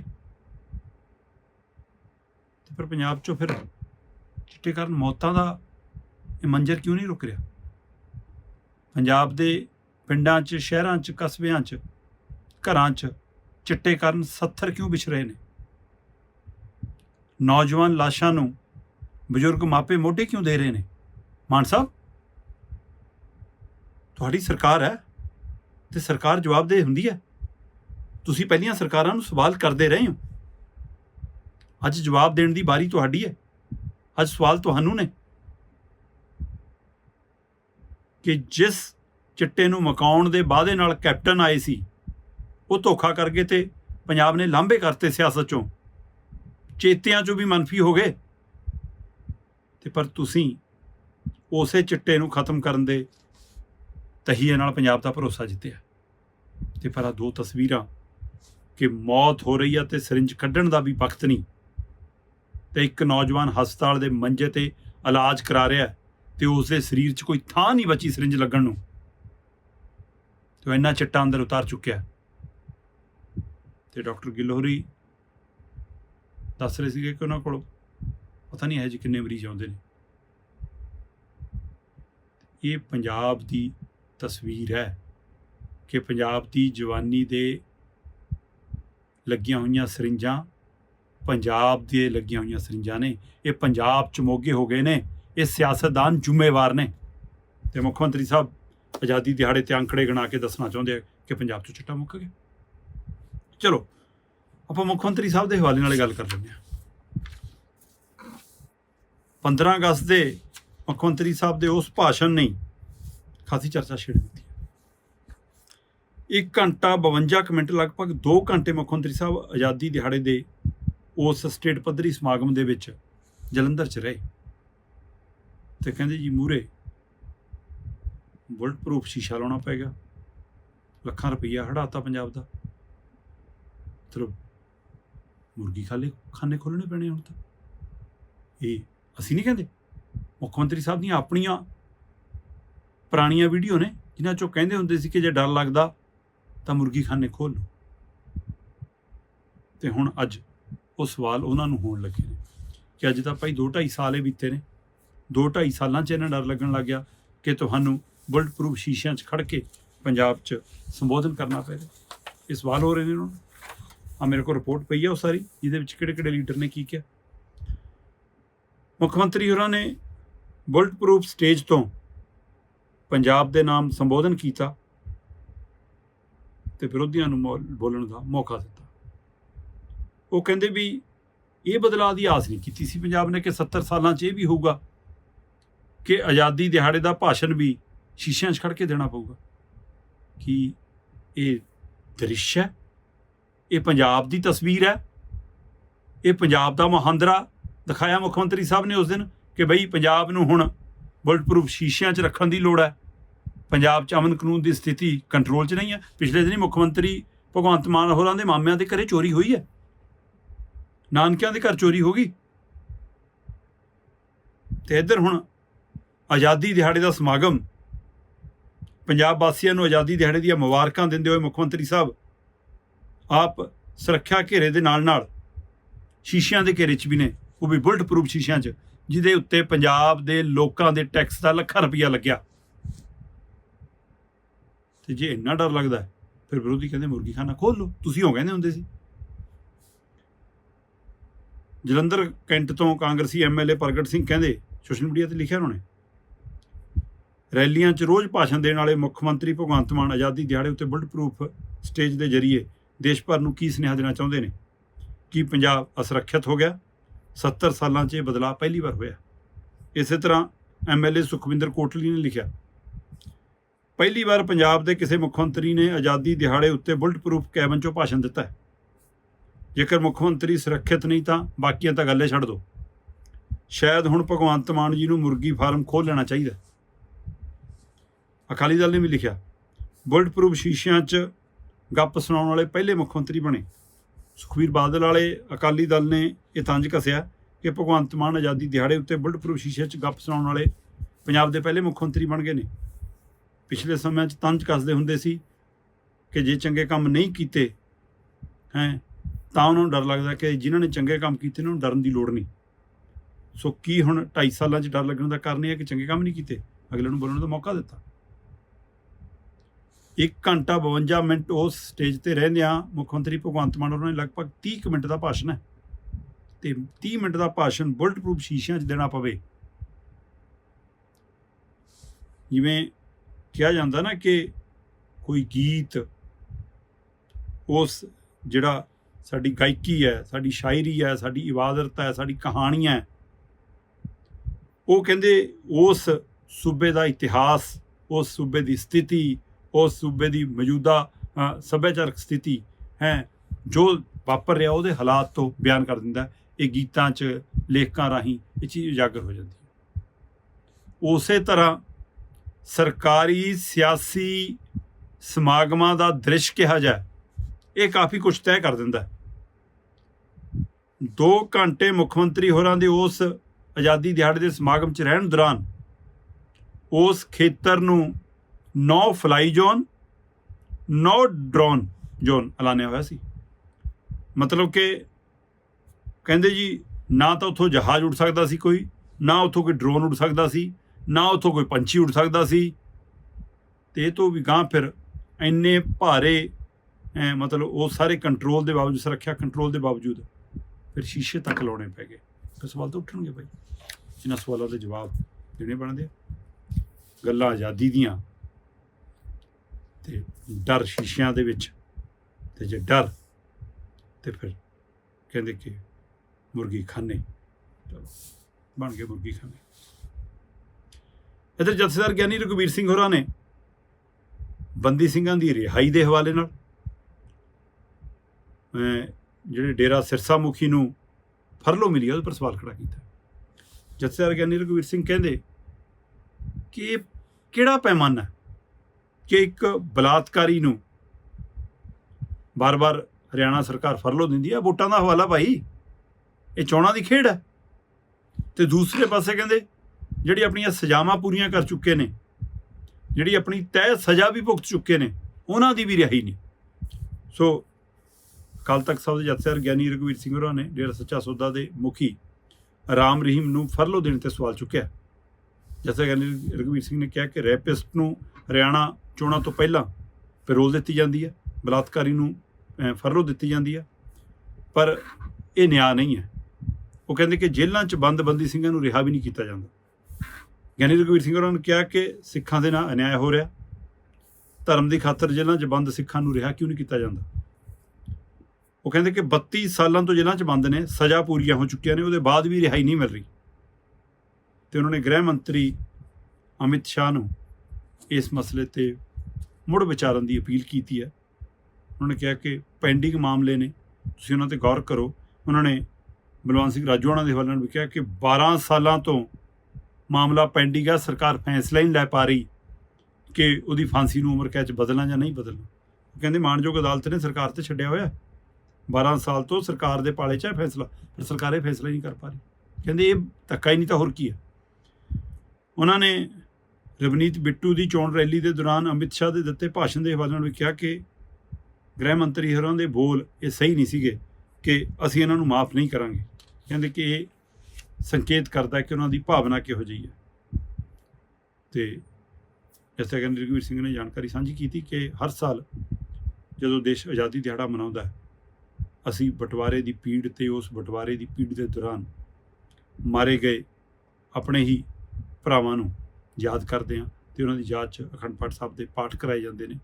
[SPEAKER 1] ਤੇ ਫਿਰ ਪੰਜਾਬ 'ਚੋਂ ਫਿਰ ਚਿੱਟੇ ਕਾਰਨ ਮੌਤਾਂ ਦਾ ਇਹ ਮੰਜ਼ਰ ਕਿਉਂ ਨਹੀਂ ਰੁਕ ਰਿਹਾ? ਪੰਜਾਬ ਦੇ ਪਿੰਡਾਂ 'ਚ, ਸ਼ਹਿਰਾਂ 'ਚ, ਕਸਬਿਆਂ 'ਚ, ਘਰਾਂ 'ਚ ਚਿੱਟੇ ਕਾਰਨ 70 ਕਿਉਂ ਵਿਛ ਰਹੇ ਨੇ? ਨੌਜਵਾਨ ਲਾਸ਼ਾਂ ਨੂੰ ਬਜ਼ੁਰਗ ਮਾਪੇ ਮੋਢੇ ਕਿਉਂ ਦੇ ਰਹੇ ਨੇ? ਮਾਨ ਸਾਹਿਬ, ਤੁਹਾਡੀ ਸਰਕਾਰ ਹੈ ਤੇ ਸਰਕਾਰ ਜਵਾਬਦੇਹ ਹੁੰਦੀ ਹੈ। ਤੁਸੀਂ ਪਹਿਲੀਆਂ ਸਰਕਾਰਾਂ ਨੂੰ ਸਵਾਲ ਕਰਦੇ ਰਹੇ ਹੋ। ਅੱਜ ਜਵਾਬ ਦੇਣ ਦੀ ਵਾਰੀ ਤੁਹਾਡੀ ਹੈ। ਅੱਜ ਸਵਾਲ ਤੁਹਾਨੂੰ ਨੇ ਕਿ ਜਿਸ ਚਿੱਟੇ ਨੂੰ ਮਕਾਉਣ ਦੇ ਵਾਅਦੇ ਨਾਲ ਕੈਪਟਨ ਆਏ ਸੀ। ਉਹ ਧੋਖਾ ਕਰਕੇ ਤੇ ਪੰਜਾਬ ਨੇ ਲਾਂਭੇ ਕਰਤੇ ਸਿਆਸਤ ਚੋਂ। ਚੇਤਿਆਂ ਚੋਂ ਵੀ ਮੰਨਫੀ ਹੋ ਗਏ। ਤੇ ਪਰ ਤੁਸੀਂ ਉਸੇ ਚਿੱਟੇ ਨੂੰ ਖਤਮ ਕਰਨ ਦੇ ਤਹੀਏ ਨਾਲ ਪੰਜਾਬ ਦਾ ਭਰੋਸਾ ਜਿੱਤਿਆ। ਤੇ ਪਰ ਆ ਦੋ ਤਸਵੀਰਾਂ ਕਿ ਮੌਤ ਹੋ ਰਹੀ ਆ ਤੇ ਸਰਿੰਜ ਕੱਢਣ ਦਾ ਵੀ ਵਕਤ ਨਹੀਂ। ਤੇ ਇੱਕ ਨੌਜਵਾਨ ਹਸਪਤਾਲ ਦੇ ਮੰਜੇ ਤੇ ਇਲਾਜ ਕਰਾ ਰਿਹਾ ਹੈ ਤੇ ਉਸ ਦੇ ਸਰੀਰ 'ਚ ਕੋਈ ਥਾਂ ਨਹੀਂ ਬਚੀ ਸਰਿੰਜ ਲੱਗਣ ਨੂੰ। ਤੇ ਉਹ ਇੰਨਾ ਚਿੱਟਾ ਅੰਦਰ ਉਤਾਰ ਚੁੱਕਿਆ ਹੈ। ਤੇ ਡਾਕਟਰ ਗਿਲੋਹਰੀ ਦੱਸ ਰਹੇ ਸੀਗੇ ਕਿ ਉਹਨਾਂ ਕੋਲ ਪਤਾ ਨਹੀਂ ਹੈ ਜੀ ਕਿੰਨੇ ਮਰੀਜ਼ ਆਉਂਦੇ ਨੇ। ਇਹ ਪੰਜਾਬ ਦੀ ਤਸਵੀਰ ਹੈ ਕਿ ਪੰਜਾਬ ਦੀ ਜਵਾਨੀ ਦੇ ਲੱਗੀਆਂ ਹੋਈਆਂ ਸਰਿੰਜਾਂ ਪੰਜਾਬ ਦੇ ਲੱਗੀਆਂ ਹੋਈਆਂ ਸਰਿੰਜਾਂ ਨੇ। ਇਹ ਪੰਜਾਬ ਚ ਮੋਗੇ ਹੋ ਗਏ ਨੇ। ਇਹ ਸਿਆਸਤਦਾਨ ਜ਼ਿੰਮੇਵਾਰ ਨੇ। ਤੇ ਮੁੱਖ ਮੰਤਰੀ ਸਾਹਿਬ ਆਜ਼ਾਦੀ ਦਿਹਾੜੇ ਤੇ ਅੰਕੜੇ ਗਣਾ ਕੇ ਦੱਸਣਾ ਚਾਹੁੰਦੇ ਆ ਕਿ ਪੰਜਾਬ ਤੋਂ ਚਿੱਟਾ ਮੁੱਕ ਗਿਆ। ਚਲੋ, ਆਪਾਂ ਮੁੱਖ ਮੰਤਰੀ ਸਾਹਿਬ ਦੇ ਹਵਾਲੇ ਨਾਲ ਗੱਲ ਕਰ ਲੈਂਦੇ ਹਾਂ। 15 ਅਗਸਤ ਦੇ ਮੁੱਖ ਮੰਤਰੀ ਸਾਹਿਬ ਦੇ ਉਸ ਭਾਸ਼ਣ ਨੇ ਖਾਸੀ ਚਰਚਾ ਛੇੜ ਦਿੱਤੀ। 1 ਘੰਟਾ 52 ਕੁ ਮਿੰਟ, ਲਗਭਗ 2 ਘੰਟੇ ਮੁੱਖ ਮੰਤਰੀ ਸਾਹਿਬ ਆਜ਼ਾਦੀ ਦਿਹਾੜੇ ਦੇ ਉਸ ਸਟੇਟ ਪੱਧਰੀ ਸਮਾਗਮ ਦੇ ਵਿੱਚ ਜਲੰਧਰ 'ਚ ਰਹੇ। ਤੇ ਕਹਿੰਦੇ ਜੀ ਮੂਰੇ ਬੁਲਟ ਪ੍ਰੂਫ ਸ਼ੀਸ਼ਾ ਲਾਉਣਾ ਪਏਗਾ ਲੱਖਾਂ ਰੁਪਈਆ ਹੜਾਤਾ ਪੰਜਾਬ ਦਾ। ਚਲੋ, ਮੁਰਗੀ ਖਾਲੇ ਖਾਨੇ ਖੋਲਣੇ ਪੈਣੇ ਹੁਣ ਤਾਂ। ਇਹ ਅਸੀਂ ਨਹੀਂ ਕਹਿੰਦੇ। ਮੁੱਖ ਮੰਤਰੀ ਸਾਹਿਬ ਦੀਆਂ ਆਪਣੀਆਂ ਪੁਰਾਣੀਆਂ ਵੀਡੀਓ ਨੇ, ਜਿਨ੍ਹਾਂ ਚੋਂ ਕਹਿੰਦੇ ਹੁੰਦੇ ਸੀ ਕਿ ਜੇ ਡਰ ਲੱਗਦਾ, ਤਾਂ ਮੁਰਗੀ ਖਾਨੇ ਖੋਲ ਲਓ। ਤੇ ਹੁਣ ਅੱਜ ਉਹ ਸਵਾਲ ਉਹਨਾਂ ਨੂੰ ਹੋਣ ਲੱਗੇ ਨੇ ਕਿ ਅੱਜ ਤਾਂ ਭਾਈ 2 2.5 ਸਾਲ ਹੀ ਬੀਤੇ ਨੇ। 2 2.5 ਸਾਲਾਂ 'ਚ ਇਹਨਾਂ ਡਰ ਲੱਗਣ ਲੱਗ ਗਿਆ ਕਿ ਤੁਹਾਨੂੰ ਬੁਲਟ ਪ੍ਰੂਫ ਸ਼ੀਸ਼ਿਆਂ 'ਚ ਖੜ ਕੇ ਪੰਜਾਬ 'ਚ ਸੰਬੋਧਨ ਕਰਨਾ ਪੈ ਰਿਹਾ। ਇਹ ਸਵਾਲ ਹੋ ਰਹੇ ਨੇ ਉਹਨਾਂ ਨੂੰ। ਆ ਮੇਰੇ ਕੋਲ ਰਿਪੋਰਟ ਪਈ ਆ ਉਹ ਸਾਰੀ, ਜਿਹਦੇ ਵਿੱਚ ਕਿਹੜੇ ਕਿਹੜੇ ਲੀਡਰ ਨੇ ਕੀ ਕਿਹਾ। ਮੁੱਖ ਮੰਤਰੀ ਹੋਰਾਂ ਨੇ ਬੁਲਟ ਪ੍ਰੂਫ ਸਟੇਜ ਤੋਂ ਪੰਜਾਬ ਦੇ ਨਾਮ ਸੰਬੋਧਨ ਕੀਤਾ ਤੇ ਵਿਰੋਧੀਆਂ ਨੂੰ ਮੌ- ਬੋਲਣ ਦਾ ਮੌਕਾ ਦਿੱਤਾ। ਉਹ ਕਹਿੰਦੇ ਵੀ ਇਹ ਬਦਲਾਅ ਦੀ ਆਸ ਨਹੀਂ ਕੀਤੀ ਸੀ ਪੰਜਾਬ ਨੇ ਕਿ 70 ਸਾਲਾਂ 'ਚ ਇਹ ਵੀ ਹੋਊਗਾ ਕਿ ਆਜ਼ਾਦੀ ਦਿਹਾੜੇ ਦਾ ਭਾਸ਼ਣ ਵੀ ਸ਼ੀਸ਼ਿਆਂ 'ਚ ਖੜ ਕੇ ਦੇਣਾ ਪਊਗਾ ਕਿ ਇਹ ਦ੍ਰਿਸ਼ ਹੈ, ਇਹ ਪੰਜਾਬ ਦੀ ਤਸਵੀਰ ਹੈ, ਇਹ ਪੰਜਾਬ ਦਾ ਮਹਾਂਦਰਾ ਦਿਖਾਇਆ ਮੁੱਖ ਮੰਤਰੀ ਸਾਹਿਬ ਨੇ ਉਸ ਦਿਨ ਕਿ ਬਈ ਪੰਜਾਬ ਨੂੰ ਹੁਣ ਬੁਲਟ ਪ੍ਰੂਫ ਸ਼ੀਸ਼ਿਆਂ 'ਚ ਰੱਖਣ ਦੀ ਲੋੜ ਹੈ। ਪੰਜਾਬ 'ਚ ਅਮਨ ਕਾਨੂੰਨ ਦੀ ਸਥਿਤੀ ਕੰਟਰੋਲ 'ਚ ਨਹੀਂ ਹੈ। ਪਿਛਲੇ ਦਿਨੀ ਮੁੱਖ ਮੰਤਰੀ ਭਗਵੰਤ ਮਾਨ ਹੋਰਾਂ ਦੇ ਮਾਮਿਆਂ ਦੇ ਘਰੇ ਚੋਰੀ ਹੋਈ ਹੈ। ਨਾਨਕਿਆਂ ਦੇ ਘਰ ਚੋਰੀ ਹੋ ਗਈ। ਤੇ ਇੱਧਰ ਹੁਣ ਆਜ਼ਾਦੀ ਦਿਹਾੜੇ ਦਾ ਸਮਾਗਮ ਪੰਜਾਬ ਵਾਸੀਆਂ ਨੂੰ ਆਜ਼ਾਦੀ ਦਿਹਾੜੇ ਦੀਆਂ ਮੁਬਾਰਕਾਂ ਦਿੰਦੇ ਹੋਏ ਮੁੱਖ ਮੰਤਰੀ ਸਾਹਿਬ ਆਪ ਸੁਰੱਖਿਆ ਘੇਰੇ ਦੇ ਨਾਲ ਨਾਲ ਸ਼ੀਸ਼ਿਆਂ ਦੇ ਘੇਰੇ 'ਚ ਵੀ ਨੇ। ਉਹ ਵੀ ਬੁਲਟ ਪ੍ਰੂਫ ਸ਼ੀਸ਼ਿਆਂ 'ਚ, ਜਿਹਦੇ ਉੱਤੇ ਪੰਜਾਬ ਦੇ ਲੋਕਾਂ ਦੇ ਟੈਕਸ ਦਾ ਲੱਖਾਂ ਰੁਪਈਆ ਲੱਗਿਆ। ਤੇ ਜੇ ਇੰਨਾ ਡਰ ਲੱਗਦਾ ਫਿਰ ਵਿਰੋਧੀ ਕਹਿੰਦੇ ਮੁਰਗੀਖਾਨਾ ਖੋਲ ਲਓ। ਤੁਸੀਂ ਹੋ ਕਹਿੰਦੇ ਹੁੰਦੇ ਸੀ। ਜਲੰਧਰ ਕੈਂਟ ਤੋਂ ਕਾਂਗਰਸੀ ਐਮਐਲਏ ਪ੍ਰਗਟ ਸਿੰਘ ਕਹਿੰਦੇ, ਸੋਸ਼ਲ ਮੀਡੀਆ ਤੇ ਲਿਖਿਆ ਉਹਨਾਂ ਨੇ ਰੈਲੀਆਂ 'ਚ ਰੋਜ਼ ਭਾਸ਼ਣ ਦੇਣ ਵਾਲੇ ਮੁੱਖ ਮੰਤਰੀ ਭਗਵੰਤ ਮਾਨ ਆਜ਼ਾਦੀ ਦਿਹਾੜੇ ਉੱਤੇ ਬੁਲਟ ਪ੍ਰੂਫ ਸਟੇਜ ਦੇ ਜ਼ਰੀਏ ਦੇਸ਼ ਭਰ ਨੂੰ ਕੀ ਸੁਨੇਹਾ ਦੇਣਾ ਚਾਹੁੰਦੇ ਨੇ? ਕੀ ਪੰਜਾਬ ਅਸੁਰੱਖਿਅਤ ਹੋ ਗਿਆ? 70 ਸਾਲਾਂ 'ਚ ਇਹ ਬਦਲਾਅ ਪਹਿਲੀ ਵਾਰ ਹੋਇਆ। ਇਸੇ ਤਰ੍ਹਾਂ ਐਮਐਲਏ ਸੁਖਵਿੰਦਰ ਕੋਟਲੀ ਨੇ ਲਿਖਿਆ, ਪਹਿਲੀ ਵਾਰ ਪੰਜਾਬ ਦੇ ਕਿਸੇ ਮੁੱਖ ਮੰਤਰੀ ਨੇ ਆਜ਼ਾਦੀ ਦਿਹਾੜੇ ਉੱਤੇ ਬੁਲਟ ਪ੍ਰੂਫ ਕੈਬਨ 'ਚੋਂ ਭਾਸ਼ਣ ਦਿੱਤਾ ਹੈ। ਜੇਕਰ ਮੁੱਖ ਮੰਤਰੀ ਸੁਰੱਖਿਅਤ ਨਹੀਂ ਤਾਂ ਬਾਕੀਆਂ ਤਾਂ ਗੱਲੇ ਛੱਡ ਦਿਓ ਸ਼ਾਇਦ ਹੁਣ ਭਗਵੰਤ ਮਾਨ ਜੀ ਨੂੰ ਮੁਰਗੀ ਫਾਰਮ ਖੋਲ੍ਹ ਲੈਣਾ ਚਾਹੀਦਾ ਅਕਾਲੀ ਦਲ ਨੇ ਵੀ ਲਿਖਿਆ ਬੁਲਟ ਪ੍ਰੂਫ ਸ਼ੀਸ਼ਿਆਂ 'ਚ ਗੱਪ ਸੁਣਾਉਣ ਵਾਲੇ ਪਹਿਲੇ ਮੁੱਖ ਮੰਤਰੀ ਬਣੇ। ਸੁਖਬੀਰ ਬਾਦਲ ਵਾਲੇ ਅਕਾਲੀ ਦਲ ਨੇ ਇਹ ਤੰਜ ਕੱਸਿਆ ਕਿ ਭਗਵੰਤ ਮਾਨ ਆਜ਼ਾਦੀ ਦਿਹਾੜੇ ਉੱਤੇ ਬੁਲਟ ਪ੍ਰੂਫ ਸ਼ੀਸ਼ੇ 'ਚ ਗੱਪ ਸੁਣਾਉਣ ਵਾਲੇ ਪੰਜਾਬ ਦੇ ਪਹਿਲੇ ਮੁੱਖ ਮੰਤਰੀ ਬਣ ਗਏ ਨੇ। ਪਿਛਲੇ ਸਮਿਆਂ 'ਚ ਤੰਜ ਕੱਸਦੇ ਹੁੰਦੇ ਸੀ ਕਿ ਜੇ ਚੰਗੇ ਕੰਮ ਨਹੀਂ ਕੀਤੇ, ਹੈ, ਤਾਂ ਉਹਨਾਂ ਨੂੰ ਡਰ ਲੱਗਦਾ ਕਿ ਜਿਨ੍ਹਾਂ ਨੇ ਚੰਗੇ ਕੰਮ ਕੀਤੇ ਉਹਨਾਂ ਨੂੰ ਡਰਨ ਦੀ ਲੋੜ ਨਹੀਂ। ਸੋ ਕੀ ਹੁਣ 2.5 ਸਾਲਾਂ 'ਚ ਡਰ ਲੱਗਣ ਦਾ ਕਾਰਨ ਇਹ ਹੈ ਕਿ ਚੰਗੇ ਕੰਮ ਨਹੀਂ ਕੀਤੇ? ਅਗਲੇ ਨੂੰ ਬੋਲਣ ਦਾ ਮੌਕਾ ਦਿੱਤਾ। 1 ਘੰਟਾ 52 ਮਿੰਟ ਉਸ ਸਟੇਜ ਤੇ ਰਹਿੰਦਿਆਂ ਮੁੱਖ ਮੰਤਰੀ ਭਗਵੰਤ ਮਾਨ ਉਹਨਾਂ ਨੇ ਲਗਭਗ 30 ਕੁ ਮਿੰਟ ਦਾ ਭਾਸ਼ਣ ਹੈ। ਤੇ 30 ਮਿੰਟ ਦਾ ਭਾਸ਼ਣ ਬੁਲਟ ਪ੍ਰੂਫ ਸ਼ੀਸ਼ਿਆਂ 'ਚ ਦੇਣਾ ਪਵੇ। ਜਿਵੇਂ ਕਿਹਾ ਜਾਂਦਾ ਨਾ ਕਿ ਕੋਈ ਗੀਤ, ਉਸ ਜਿਹੜਾ ਸਾਡੀ ਗਾਇਕੀ ਹੈ, ਸਾਡੀ ਸ਼ਾਇਰੀ ਹੈ, ਸਾਡੀ ਇਬਾਦਤ ਹੈ, ਸਾਡੀ ਕਹਾਣੀਆਂ ਹੈ, ਉਹ ਕਹਿੰਦੇ ਉਸ ਸੂਬੇ ਦਾ ਇਤਿਹਾਸ, ਉਸ ਸੂਬੇ ਦੀ ਸਥਿਤੀ ਉਸ ਸੂਬੇ ਦੀ ਮੌਜੂਦਾ ਸੱਭਿਆਚਾਰਕ ਸਥਿਤੀ ਹੈ, ਜੋ ਵਾਪਰ ਰਿਹਾ ਉਹਦੇ ਹਾਲਾਤ ਤੋਂ ਬਿਆਨ ਕਰ ਦਿੰਦਾ ਇਹ ਗੀਤਾਂ 'ਚ, ਲੇਖਕਾਂ ਰਾਹੀਂ ਇਹ ਚੀਜ਼ ਉਜਾਗਰ ਹੋ ਜਾਂਦੀ ਹੈ। ਉਸੇ ਤਰ੍ਹਾਂ ਸਰਕਾਰੀ ਸਿਆਸੀ ਸਮਾਗਮਾਂ ਦਾ ਦ੍ਰਿਸ਼ ਕਿਹਾ ਜਾਏ, ਇਹ ਕਾਫੀ ਕੁਝ ਤੈਅ ਕਰ ਦਿੰਦਾ ਹੈ। 2 ਘੰਟੇ ਮੁੱਖ ਮੰਤਰੀ ਹੋਰਾਂ ਦੇ ਉਸ ਆਜ਼ਾਦੀ ਦਿਹਾੜੇ ਦੇ ਸਮਾਗਮ 'ਚ ਰਹਿਣ ਦੌਰਾਨ ਉਸ ਖੇਤਰ ਨੂੰ no fly zone, no drone zone ਐਲਾਨਿਆ ਹੋਇਆ ਸੀ। ਮਤਲਬ ਕਿ ਕਹਿੰਦੇ ਜੀ, ਨਾ ਤਾਂ ਉੱਥੋਂ ਜਹਾਜ਼ ਉੱਡ ਸਕਦਾ ਸੀ ਕੋਈ, ਨਾ ਉੱਥੋਂ ਕੋਈ ਡਰੋਨ ਉੱਡ ਸਕਦਾ ਸੀ, ਨਾ ਉੱਥੋਂ ਕੋਈ ਪੰਛੀ ਉੱਡ ਸਕਦਾ ਸੀ। ਤੇ ਇਹ ਤੋਂ ਵੀ ਗਾਂ ਫਿਰ ਇੰਨੇ ਭਾਰੇ ਮਤਲਬ ਉਹ ਸਾਰੇ ਕੰਟਰੋਲ ਦੇ ਬਾਵਜੂਦ, ਸੁਰੱਖਿਆ ਕੰਟਰੋਲ ਦੇ ਬਾਵਜੂਦ ਫਿਰ ਸ਼ੀਸ਼ੇ ਤੱਕ ਲਾਉਣੇ ਪੈ ਗਏ। ਫਿਰ ਸਵਾਲ ਤਾਂ ਉੱਠਣਗੇ ਭਾਈ ਇਹਨਾਂ ਸਵਾਲਾਂ ਦੇ ਜਵਾਬ ਦੇਣੇ ਬਣਦੇ ਆ। ਗੱਲਾਂ ਆਜ਼ਾਦੀ ਦੀਆਂ ਤੇ ਡਰ ਸ਼ੀਸ਼ਿਆਂ ਦੇ ਵਿੱਚ ਤੇ ਜੇ ਡਰ ਤੇ ਫਿਰ ਕਹਿੰਦੇ ਕਿ ਮੁਰਗੀ ਖਾਨੇ ਚਲੋ, ਬਣ ਗਏ ਮੁਰਗੀ ਖਾਨੇ ਇਧਰ ਜਥੇਦਾਰ ਗਿਆਨੀ ਰਘੁਵੀਰ ਸਿੰਘ ਹੋਰਾਂ ਨੇ ਬੰਦੀ ਸਿੰਘਾਂ ਦੀ ਰਿਹਾਈ ਦੇ ਹਵਾਲੇ ਨਾਲ ਜਿਹੜੇ ਡੇਰਾ ਸਿਰਸਾ ਮੁਖੀ ਨੂੰ ਫਰਲੋ ਮਿਲੀ, ਉਹਦੇ ਪਰ ਸਵਾਲ ਖੜਾ ਕੀਤਾ। ਜਥੇਦਾਰ ਗਿਆਨੀ ਰਘੁਵੀਰ ਸਿੰਘ ਕਹਿੰਦੇ ਕਿ ਇਹ ਕਿਹੜਾ ਪੈਮਾਨਾ ਹੈ? ਕਿ ਇੱਕ ਬਲਾਤਕਾਰੀ ਨੂੰ ਬਾਰ-ਬਾਰ ਹਰਿਆਣਾ ਸਰਕਾਰ ਫਰਲੋ ਦਿੰਦੀ ਹੈ ਵੋਟਾਂ ਦਾ ਹਵਾਲਾ ਭਾਈ। ਇਹ ਚੋਣਾਂ ਦੀ ਖੇਡ ਹੈ। ਤੇ ਦੂਸਰੇ ਪਾਸੇ ਕਹਿੰਦੇ, ਜਿਹੜੀ ਆਪਣੀਆਂ ਸਜ਼ਾਵਾਂ ਪੂਰੀਆਂ ਕਰ ਚੁੱਕੇ ਨੇ, ਜਿਹੜੀ ਆਪਣੀ ਤੈਅ ਸਜ਼ਾ ਵੀ ਭੁਗਤ ਚੁੱਕੇ ਨੇ, ਉਹਨਾਂ ਦੀ ਵੀ ਰਿਹਾਈ ਨਹੀਂ। ਸੋ, ਕੱਲ ਤੱਕ ਸਾਹਿਬ ਦੇ ਜਥੇਦਾਰ ਗਿਆਨੀ ਰਘਵੀਰ ਸਿੰਘ ਹੋਰਾਂ ਨੇ ਡੇਰਾ ਸੱਚਾ ਸੌਦਾ ਦੇ ਮੁਖੀ ਰਾਮ ਰਹੀਮ ਨੂੰ ਫਰਲੋ ਦੇਣ ਤੇ ਸਵਾਲ ਚੁੱਕਿਆ। ਜਥੇਦਾਰ ਗਿਆਨੀ ਰਘਵੀਰ ਸਿੰਘ ਨੇ ਕਿਹਾ ਕਿ ਰੈਪਿਸਟ ਨੂੰ ਹਰਿਆਣਾ ਚੋਣਾਂ ਤੋਂ ਪਹਿਲਾਂ ਪੈਰੋਲ ਦਿੱਤੀ ਜਾਂਦੀ ਹੈ ਬਲਾਤਕਾਰੀ ਨੂੰ ਅਹ, ਫਰਲੋ ਦਿੱਤੀ ਜਾਂਦੀ ਹੈ ਪਰ ਇਹ ਨਿਆਂ ਨਹੀਂ ਹੈ। ਉਹ ਕਹਿੰਦੇ ਕਿ ਜੇਲ੍ਹਾਂ 'ਚ ਬੰਦ ਬੰਦੀ ਸਿੰਘਾਂ ਨੂੰ ਰਿਹਾ ਵੀ ਨਹੀਂ ਕੀਤਾ ਜਾਂਦਾ। ਗਿਆਨੀ ਰਘਵੀਰ ਸਿੰਘ ਹੋਰਾਂ ਨੇ ਕਿਹਾ ਕਿ ਸਿੱਖਾਂ ਦੇ ਨਾਲ ਅਨਿਆਏ ਹੋ ਰਿਹਾ। ਧਰਮ ਦੀ ਖਾਤਰ ਜੇਲ੍ਹਾਂ 'ਚ ਬੰਦ ਸਿੱਖਾਂ ਨੂੰ ਰਿਹਾ ਕਿਉਂ ਨਹੀਂ ਕੀਤਾ ਜਾਂਦਾ? ਉਹ ਕਹਿੰਦੇ ਕਿ 32 ਸਾਲਾਂ ਤੋਂ ਜੇਲ੍ਹਾਂ 'ਚ ਬੰਦ ਨੇ ਸਜ਼ਾ ਪੂਰੀਆਂ ਹੋ ਚੁੱਕੀਆਂ ਨੇ ਉਹਦੇ ਬਾਅਦ ਵੀ ਰਿਹਾਈ ਨਹੀਂ ਮਿਲ ਰਹੀ। ਤੇ ਉਹਨਾਂ ਨੇ ਗ੍ਰਹਿ ਮੰਤਰੀ ਅਮਿਤ ਸ਼ਾਹ ਨੂੰ ਇਸ ਮਸਲੇ ਤੇ ਮੁੜ ਵਿਚਾਰਨ ਦੀ ਅਪੀਲ ਕੀਤੀ ਹੈ। ਉਹਨਾਂ ਨੇ ਕਿਹਾ ਕਿ ਪੈਂਡਿੰਗ ਮਾਮਲੇ ਨੇ, ਤੁਸੀਂ ਉਹਨਾਂ ਤੇ ਗੌਰ ਕਰੋ। ਉਹਨਾਂ ਨੇ ਬਲਵੰਤ ਸਿੰਘ ਰਾਜੂਆਣਾ ਦੇ ਹਵਾਲੇ ਨਾਲ ਵੀ ਕਿਹਾ ਕਿ 12 ਸਾਲਾਂ ਤੋਂ ਮਾਮਲਾ ਪੈਂਡਿੰਗ ਆ, ਸਰਕਾਰ ਫੈਸਲਾ ਹੀ ਨਹੀਂ ਲੈ ਪਾ ਰਹੀ ਕਿ ਉਹਦੀ ਫਾਂਸੀ ਨੂੰ ਉਮਰ ਕੈਦ 'ਚ ਬਦਲਣਾ ਜਾਂ ਨਹੀਂ ਬਦਲਣਾ। ਉਹ ਕਹਿੰਦੇ ਮਾਨਯੋਗ ਅਦਾਲਤ ਨੇ ਸਰਕਾਰ ਤੇ ਛੱਡਿਆ ਹੋਇਆ। ਹੈ। 12 ਸਾਲ ਤੋਂ ਸਰਕਾਰ ਦੇ ਪਾਲੇ 'ਚ ਹੈ ਫੈਸਲਾ, ਪਰ ਸਰਕਾਰ ਇਹ ਫੈਸਲਾ ਹੀ ਨਹੀਂ ਕਰ ਪਾ ਰਹੀ। ਕਹਿੰਦੇ ਇਹ ਧੱਕਾ ਹੀ ਨਹੀਂ ਤਾਂ ਹੋਰ ਕੀ ਹੈ। ਉਹਨਾਂ ਨੇ ਰਵਨੀਤ ਬਿੱਟੂ ਦੀ ਚੋਣ ਰੈਲੀ ਦੇ ਦੌਰਾਨ ਅਮਿਤ ਸ਼ਾਹ ਦੇ ਦਿੱਤੇ ਭਾਸ਼ਣ ਦੇ ਹਵਾਲੇ ਨਾਲ ਵੀ ਕਿਹਾ ਕਿ ਗ੍ਰਹਿ ਮੰਤਰੀ ਹੋਰਾਂ ਦੇ ਬੋਲ ਇਹ ਸਹੀ ਨਹੀਂ ਸੀਗੇ ਕਿ ਅਸੀਂ ਇਹਨਾਂ ਨੂੰ ਮਾਫ ਨਹੀਂ ਕਰਾਂਗੇ। ਕਹਿੰਦੇ ਕਿ ਇਹ ਸੰਕੇਤ ਕਰਦਾ ਕਿ ਉਹਨਾਂ ਦੀ ਭਾਵਨਾ ਕਿਹੋ ਜਿਹੀ ਹੈ। ਤੇ ਇਸ ਤਰ੍ਹਾਂ ਕਿ ਰਘਵੀਰ ਸਿੰਘ ਨੇ ਜਾਣਕਾਰੀ ਸਾਂਝੀ ਕੀਤੀ ਕਿ ਹਰ ਸਾਲ ਜਦੋਂ ਦੇਸ਼ ਆਜ਼ਾਦੀ ਦਿਹਾੜਾ ਮਨਾਉਂਦਾ ਹੈ, ਅਸੀਂ ਬਟਵਾਰੇ ਦੀ ਪੀੜ ਤੇ ਉਸ ਬਟਵਾਰੇ ਦੀ ਪੀੜ ਦੇ ਦੌਰਾਨ ਮਾਰੇ ਗਏ ਆਪਣੇ ਹੀ ਭਰਾਵਾਂ ਨੂੰ ਯਾਦ ਕਰਦੇ ਹਾਂ ਤੇ ਉਹਨਾਂ ਦੀ ਯਾਦ 'ਚ ਅਖੰਡ ਪਾਠ ਸਾਹਿਬ ਦੇ ਪਾਠ ਕਰਾਏ ਜਾਂਦੇ ਨੇ,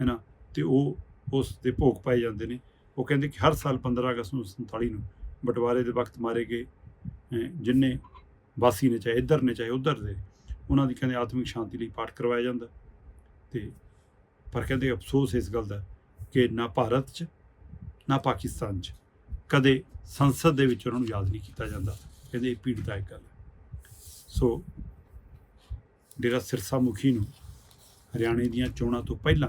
[SPEAKER 1] ਹੈਨਾ? ਤੇ ਉਹ ਉਸ ਦੇ ਭੋਗ ਪਾਏ ਜਾਂਦੇ ਨੇ। ਉਹ ਕਹਿੰਦੇ ਕਿ ਹਰ ਸਾਲ 15 ਅਗਸਤ ਨੂੰ 47 ਨੂੰ ਬਟਵਾਰੇ ਦੇ ਵਕਤ ਮਾਰੇ ਗਏ ਜਿੰਨੇ ਵਾਸੀ ਨੇ, ਚਾਹੇ ਇੱਧਰ ਨੇ, ਚਾਹੇ ਉੱਧਰ ਦੇ, ਉਹਨਾਂ ਦੀ ਕਹਿੰਦੇ ਆਤਮਿਕ ਸ਼ਾਂਤੀ ਲਈ ਪਾਠ ਕਰਵਾਇਆ ਜਾਂਦਾ। ਤੇ ਪਰ ਕਹਿੰਦੇ ਅਫਸੋਸ ਇਸ ਗੱਲ ਦਾ ਕਿ ਨਾ ਭਾਰਤ 'ਚ, ਨਾ ਪਾਕਿਸਤਾਨ 'ਚ ਕਦੇ ਸੰਸਦ ਦੇ ਵਿੱਚ ਉਹਨਾਂ ਨੂੰ ਯਾਦ ਨਹੀਂ ਕੀਤਾ ਜਾਂਦਾ। ਕਹਿੰਦੇ ਇਹ ਪੀੜਤਾਇਕ ਗੱਲ ਹੈ। ਸੋ ਡੇਰਾ ਸਿਰਸਾ ਮੁਖੀ ਨੂੰ ਹਰਿਆਣੇ ਦੀਆਂ ਚੋਣਾਂ ਤੋਂ ਪਹਿਲਾਂ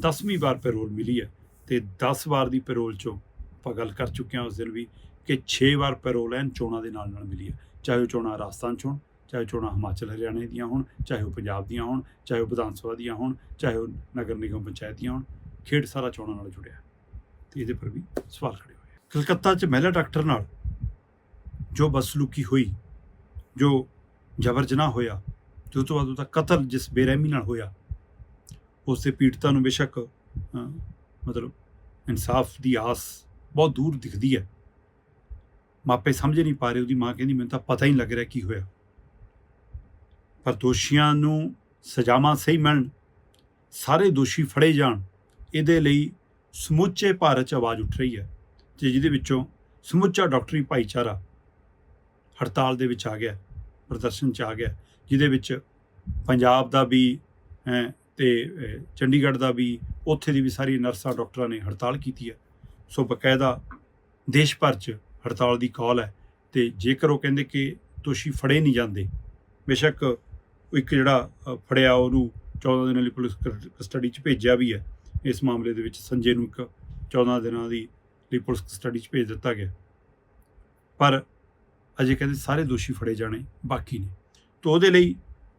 [SPEAKER 1] 10ਵੀਂ ਵਾਰ ਪੈਰੋਲ ਮਿਲੀ ਹੈ ਤੇ 10 ਵਾਰ ਦੀ ਪੈਰੋਲ ਚੋਂ ਆਪਾਂ ਗੱਲ ਕਰ ਚੁੱਕੇ ਹਾਂ ਉਸ ਦਿਨ ਵੀ ਕਿ 6 ਵਾਰ ਪੈਰੋਲ ਐਨ ਚੋਣਾਂ ਦੇ ਨਾਲ ਨਾਲ ਮਿਲੀ ਹੈ। ਚਾਹੇ ਉਹ ਚੋਣਾਂ ਰਾਜਸਥਾਨ ਚ ਹੋਣ, ਚਾਹੇ ਉਹ ਚੋਣਾਂ ਹਿਮਾਚਲ ਹਰਿਆਣੇ ਦੀਆਂ ਹੋਣ, ਚਾਹੇ ਉਹ ਪੰਜਾਬ ਦੀਆਂ ਹੋਣ, ਚਾਹੇ ਉਹ ਵਿਧਾਨ ਸਭਾ ਦੀਆਂ ਹੋਣ, ਚਾਹੇ ਉਹ ਨਗਰ ਨਿਗਮ ਪੰਚਾਇਤ ਦੀਆਂ ਹੋਣ, ਖੇਡ ਸਾਰਾ ਚੋਣਾਂ ਨਾਲ ਜੁੜਿਆ ਤੇ ਇਹਦੇ ਪਰ ਵੀ ਸਵਾਲ ਖੜੇ ਹੋਏ ਕਲਕੱਤਾ 'ਚ ਮਹਿਲਾ ਡਾਕਟਰ ਨਾਲ ਜੋ ਬਦਸਲੂਕੀ ਹੋਈ, ਜੋ ਜਬਰ ਜਨਾਹ ਹੋਇਆ ਜੋ ਤੋਂ ਬਾਅਦ ਉਹਦਾ ਕਤਲ ਜਿਸ ਬੇਰਹਿਮੀ ਨਾਲ ਹੋਇਆ, ਉਸ ਦੇ ਪੀੜਤਾਂ ਨੂੰ ਬੇਸ਼ੱਕ ਮਤਲਬ ਇਨਸਾਫ ਦੀ ਆਸ ਬਹੁਤ ਦੂਰ ਦਿਖਦੀ ਹੈ। ਮਾਪੇ ਸਮਝ ਨਹੀਂ ਪਾ ਰਹੇ, ਉਹਦੀ ਮਾਂ ਕਹਿੰਦੀ, ਮੈਨੂੰ ਤਾਂ ਪਤਾ ਹੀ ਨਹੀਂ ਲੱਗ ਰਿਹਾ ਕੀ ਹੋਇਆ। ਪਰ ਦੋਸ਼ੀਆਂ ਨੂੰ ਸਜ਼ਾਵਾਂ ਸਹੀ ਮਿਲਣ, ਸਾਰੇ ਦੋਸ਼ੀ ਫੜੇ ਜਾਣ, ਇਹਦੇ ਲਈ ਸਮੁੱਚੇ ਭਾਰਤ 'ਚ ਆਵਾਜ਼ ਉੱਠ ਰਹੀ ਹੈ ਤੇ ਜਿਹਦੇ ਵਿੱਚੋਂ ਸਮੁੱਚਾ ਡਾਕਟਰੀ ਭਾਈਚਾਰਾ ਹੜਤਾਲ ਦੇ ਵਿੱਚ ਆ ਗਿਆ। ਪ੍ਰਦਰਸ਼ਨ 'ਚ ਆ ਗਿਆ ਜਿਹਦੇ ਵਿੱਚ ਪੰਜਾਬ ਦਾ ਵੀ ਹੈਂ, ਤੇ ਚੰਡੀਗੜ੍ਹ ਦਾ ਵੀ ਉੱਥੇ ਦੀ ਵੀ ਸਾਰੀ ਨਰਸਾਂ ਡਾਕਟਰਾਂ ਨੇ ਹੜਤਾਲ ਕੀਤੀ ਹੈ। ਸੋ ਬਕਾਇਦਾ ਦੇਸ਼ ਭਰ 'ਚ ਹੜਤਾਲ ਦੀ ਕਾਲ ਹੈ ਤੇ ਜੇਕਰ ਉਹ ਕਹਿੰਦੇ ਕਿ ਦੋਸ਼ੀ ਫੜੇ ਨਹੀਂ ਜਾਂਦੇ ਬੇਸ਼ੱਕ ਇੱਕ ਜਿਹੜਾ ਫੜਿਆ ਉਹਨੂੰ 14 ਦਿਨਾਂ ਲਈ ਪੁਲਿਸ ਕ- ਕਸਟਡੀ 'ਚ ਭੇਜਿਆ ਵੀ ਹੈ। ਇਸ ਮਾਮਲੇ ਦੇ ਵਿੱਚ ਸੰਜੇ ਨੂੰ ਇੱਕ 14 ਦਿਨਾਂ ਦੀ ਲਈ ਪੁਲਿਸ ਕਸਟਡੀ 'ਚ ਭੇਜ ਦਿੱਤਾ ਗਿਆ। ਪਰ ਅਜੇ ਕਹਿੰਦੇ ਸਾਰੇ ਦੋਸ਼ੀ ਫੜੇ ਜਾਣੇ, ਬਾਕੀ ਨੇ। ਤਾਂ ਉਹਦੇ ਲਈ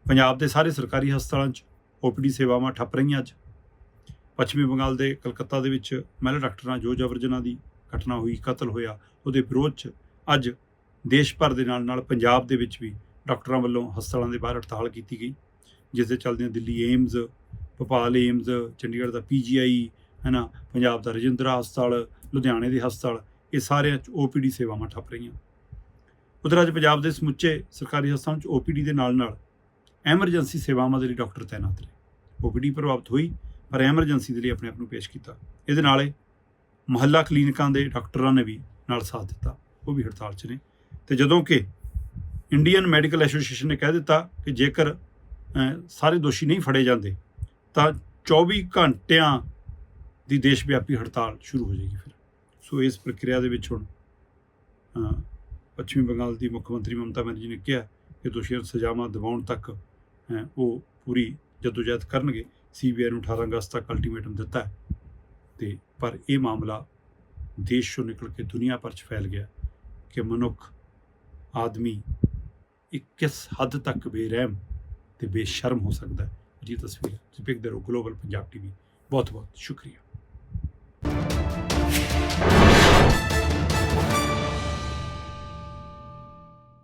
[SPEAKER 1] ਪੰਜਾਬ ਦੇ ਸਾਰੇ ਸਰਕਾਰੀ ਹਸਪਤਾਲਾਂ 'ਚ ਓਪੀਡੀ ਸੇਵਾਵਾਂ ਠੱਪ ਰਹੀਆਂ ਅੱਜ। ਪੱਛਮੀ ਬੰਗਾਲ ਦੇ ਕਲਕੱਤਾ ਦੇ ਵਿੱਚ ਮਹਿਲਾ ਡਾਕਟਰਾਂ ਜੋ ਜਬਰਜਨਾਂ ਦੀ ਘਟਨਾ ਹੋਈ, ਕਤਲ ਹੋਇਆ। ਉਹਦੇ ਵਿਰੋਧ 'ਚ ਅੱਜ ਦੇਸ਼ ਭਰ ਦੇ ਨਾਲ ਨਾਲ ਪੰਜਾਬ ਦੇ ਵਿੱਚ ਵੀ ਡਾਕਟਰਾਂ ਵੱਲੋਂ ਹਸਪਤਾਲਾਂ ਦੇ ਬਾਹਰ ਹੜਤਾਲ ਕੀਤੀ ਗਈ, ਜਿਸ ਦੇ ਚੱਲਦਿਆਂ ਦਿੱਲੀ, ਏਮਜ਼, ਭੋਪਾਲ, ਏਮਜ਼, ਚੰਡੀਗੜ੍ਹ ਦਾ ਪੀਜੀਆਈ ਹੈ ਨਾ ਪੰਜਾਬ ਦਾ ਰਜਿੰਦਰਾ ਹਸਪਤਾਲ, ਲੁਧਿਆਣੇ ਦੇ ਹਸਪਤਾਲ, ਇਹ ਸਾਰਿਆਂ 'ਚ ਓਪੀਡੀ ਸੇਵਾਵਾਂ ਠੱਪ ਰਹੀਆਂ। ਉਧਰ ਅੱਜ ਪੰਜਾਬ ਦੇ ਸਮੁੱਚੇ ਸਰਕਾਰੀ ਹਸਪਤਾਲਾਂ 'ਚ ਓਪੀਡੀ ਦੇ ਨਾਲ ਨਾਲ ਐਮਰਜੈਂਸੀ ਸੇਵਾਵਾਂ ਦੇ ਲਈ ਡਾਕਟਰ ਤਾਇਨਾਤ ਨੇ ਓਪੀਡੀ ਪ੍ਰਭਾਵਿਤ ਹੋਈ, ਪਰ ਐਮਰਜੈਂਸੀ ਦੇ ਲਈ ਆਪਣੇ ਆਪ ਨੂੰ ਪੇਸ਼ ਕੀਤਾ। ਇਹਦੇ ਨਾਲੇ ਮੁਹੱਲਾ ਕਲੀਨਿਕਾਂ ਦੇ ਡਾਕਟਰਾਂ ਨੇ ਵੀ ਨਾਲ ਸਾਥ ਦਿੱਤਾ। ਉਹ ਵੀ ਹੜਤਾਲ 'ਚ ਨੇ। ਤੇ ਜਦੋਂ ਕਿ ਇੰਡੀਅਨ ਮੈਡੀਕਲ ਐਸੋਸੀਏਸ਼ਨ ਨੇ ਕਹਿ ਦਿੱਤਾ ਕਿ ਜੇਕਰ ਸਾਰੇ ਦੋਸ਼ੀ ਨਹੀਂ ਫੜੇ ਜਾਂਦੇ, ਤਾਂ 24 ਘੰਟਿਆਂ ਦੀ ਦੇਸ਼ ਵਿਆਪੀ ਹੜਤਾਲ ਸ਼ੁਰੂ ਹੋ ਜਾਏਗੀ ਫਿਰ। ਸੋ ਇਸ ਪ੍ਰਕਿਰਿਆ ਦੇ ਵਿੱਚ ਹੁਣ ਪੱਛਮੀ ਬੰਗਾਲ ਦੀ ਮੁੱਖ ਮੰਤਰੀ ਮਮਤਾ ਬੈਨਰਜੀ ਨੇ ਕਿਹਾ ਕਿ ਦੋਸ਼ੀਆਂ ਨੂੰ ਸਜ਼ਾਵਾਂ ਦਿਵਾਉਣ ਤੱਕ ਅਹ, ਉਹ ਪੂਰੀ ਜਦੋਜਹਿਦ ਕਰਨਗੇ। ਸੀਬੀਆਈ ਨੂੰ 18 ਅਗਸਤ ਤੱਕ ਅਲਟੀਮੇਟਮ ਦਿੱਤਾ ਹੈ। ਤੇ ਪਰ ਇਹ ਮਾਮਲਾ ਦੇਸ਼ ਚੋਂ ਨਿਕਲ ਕੇ ਦੁਨੀਆ ਭਰ 'ਚ ਫੈਲ ਗਿਆ ਕਿ ਮਨੁੱਖ ਆਦਮੀ ਇੱਕ ਕਿਸ ਹੱਦ ਤੱਕ ਬੇਰਹਿਮ ਤੇ ਬੇਸ਼ਰਮ ਹੋ ਸਕਦਾ ਹੈ। ਜੀ ਤਸਵੀਰ ਤੁਸੀਂ ਵੇਖਦੇ ਰਹੋ ਗਲੋਬਲ ਪੰਜਾਬ ਟੀਵੀ ਬਹੁਤ ਬਹੁਤ ਸ਼ੁਕਰੀਆ।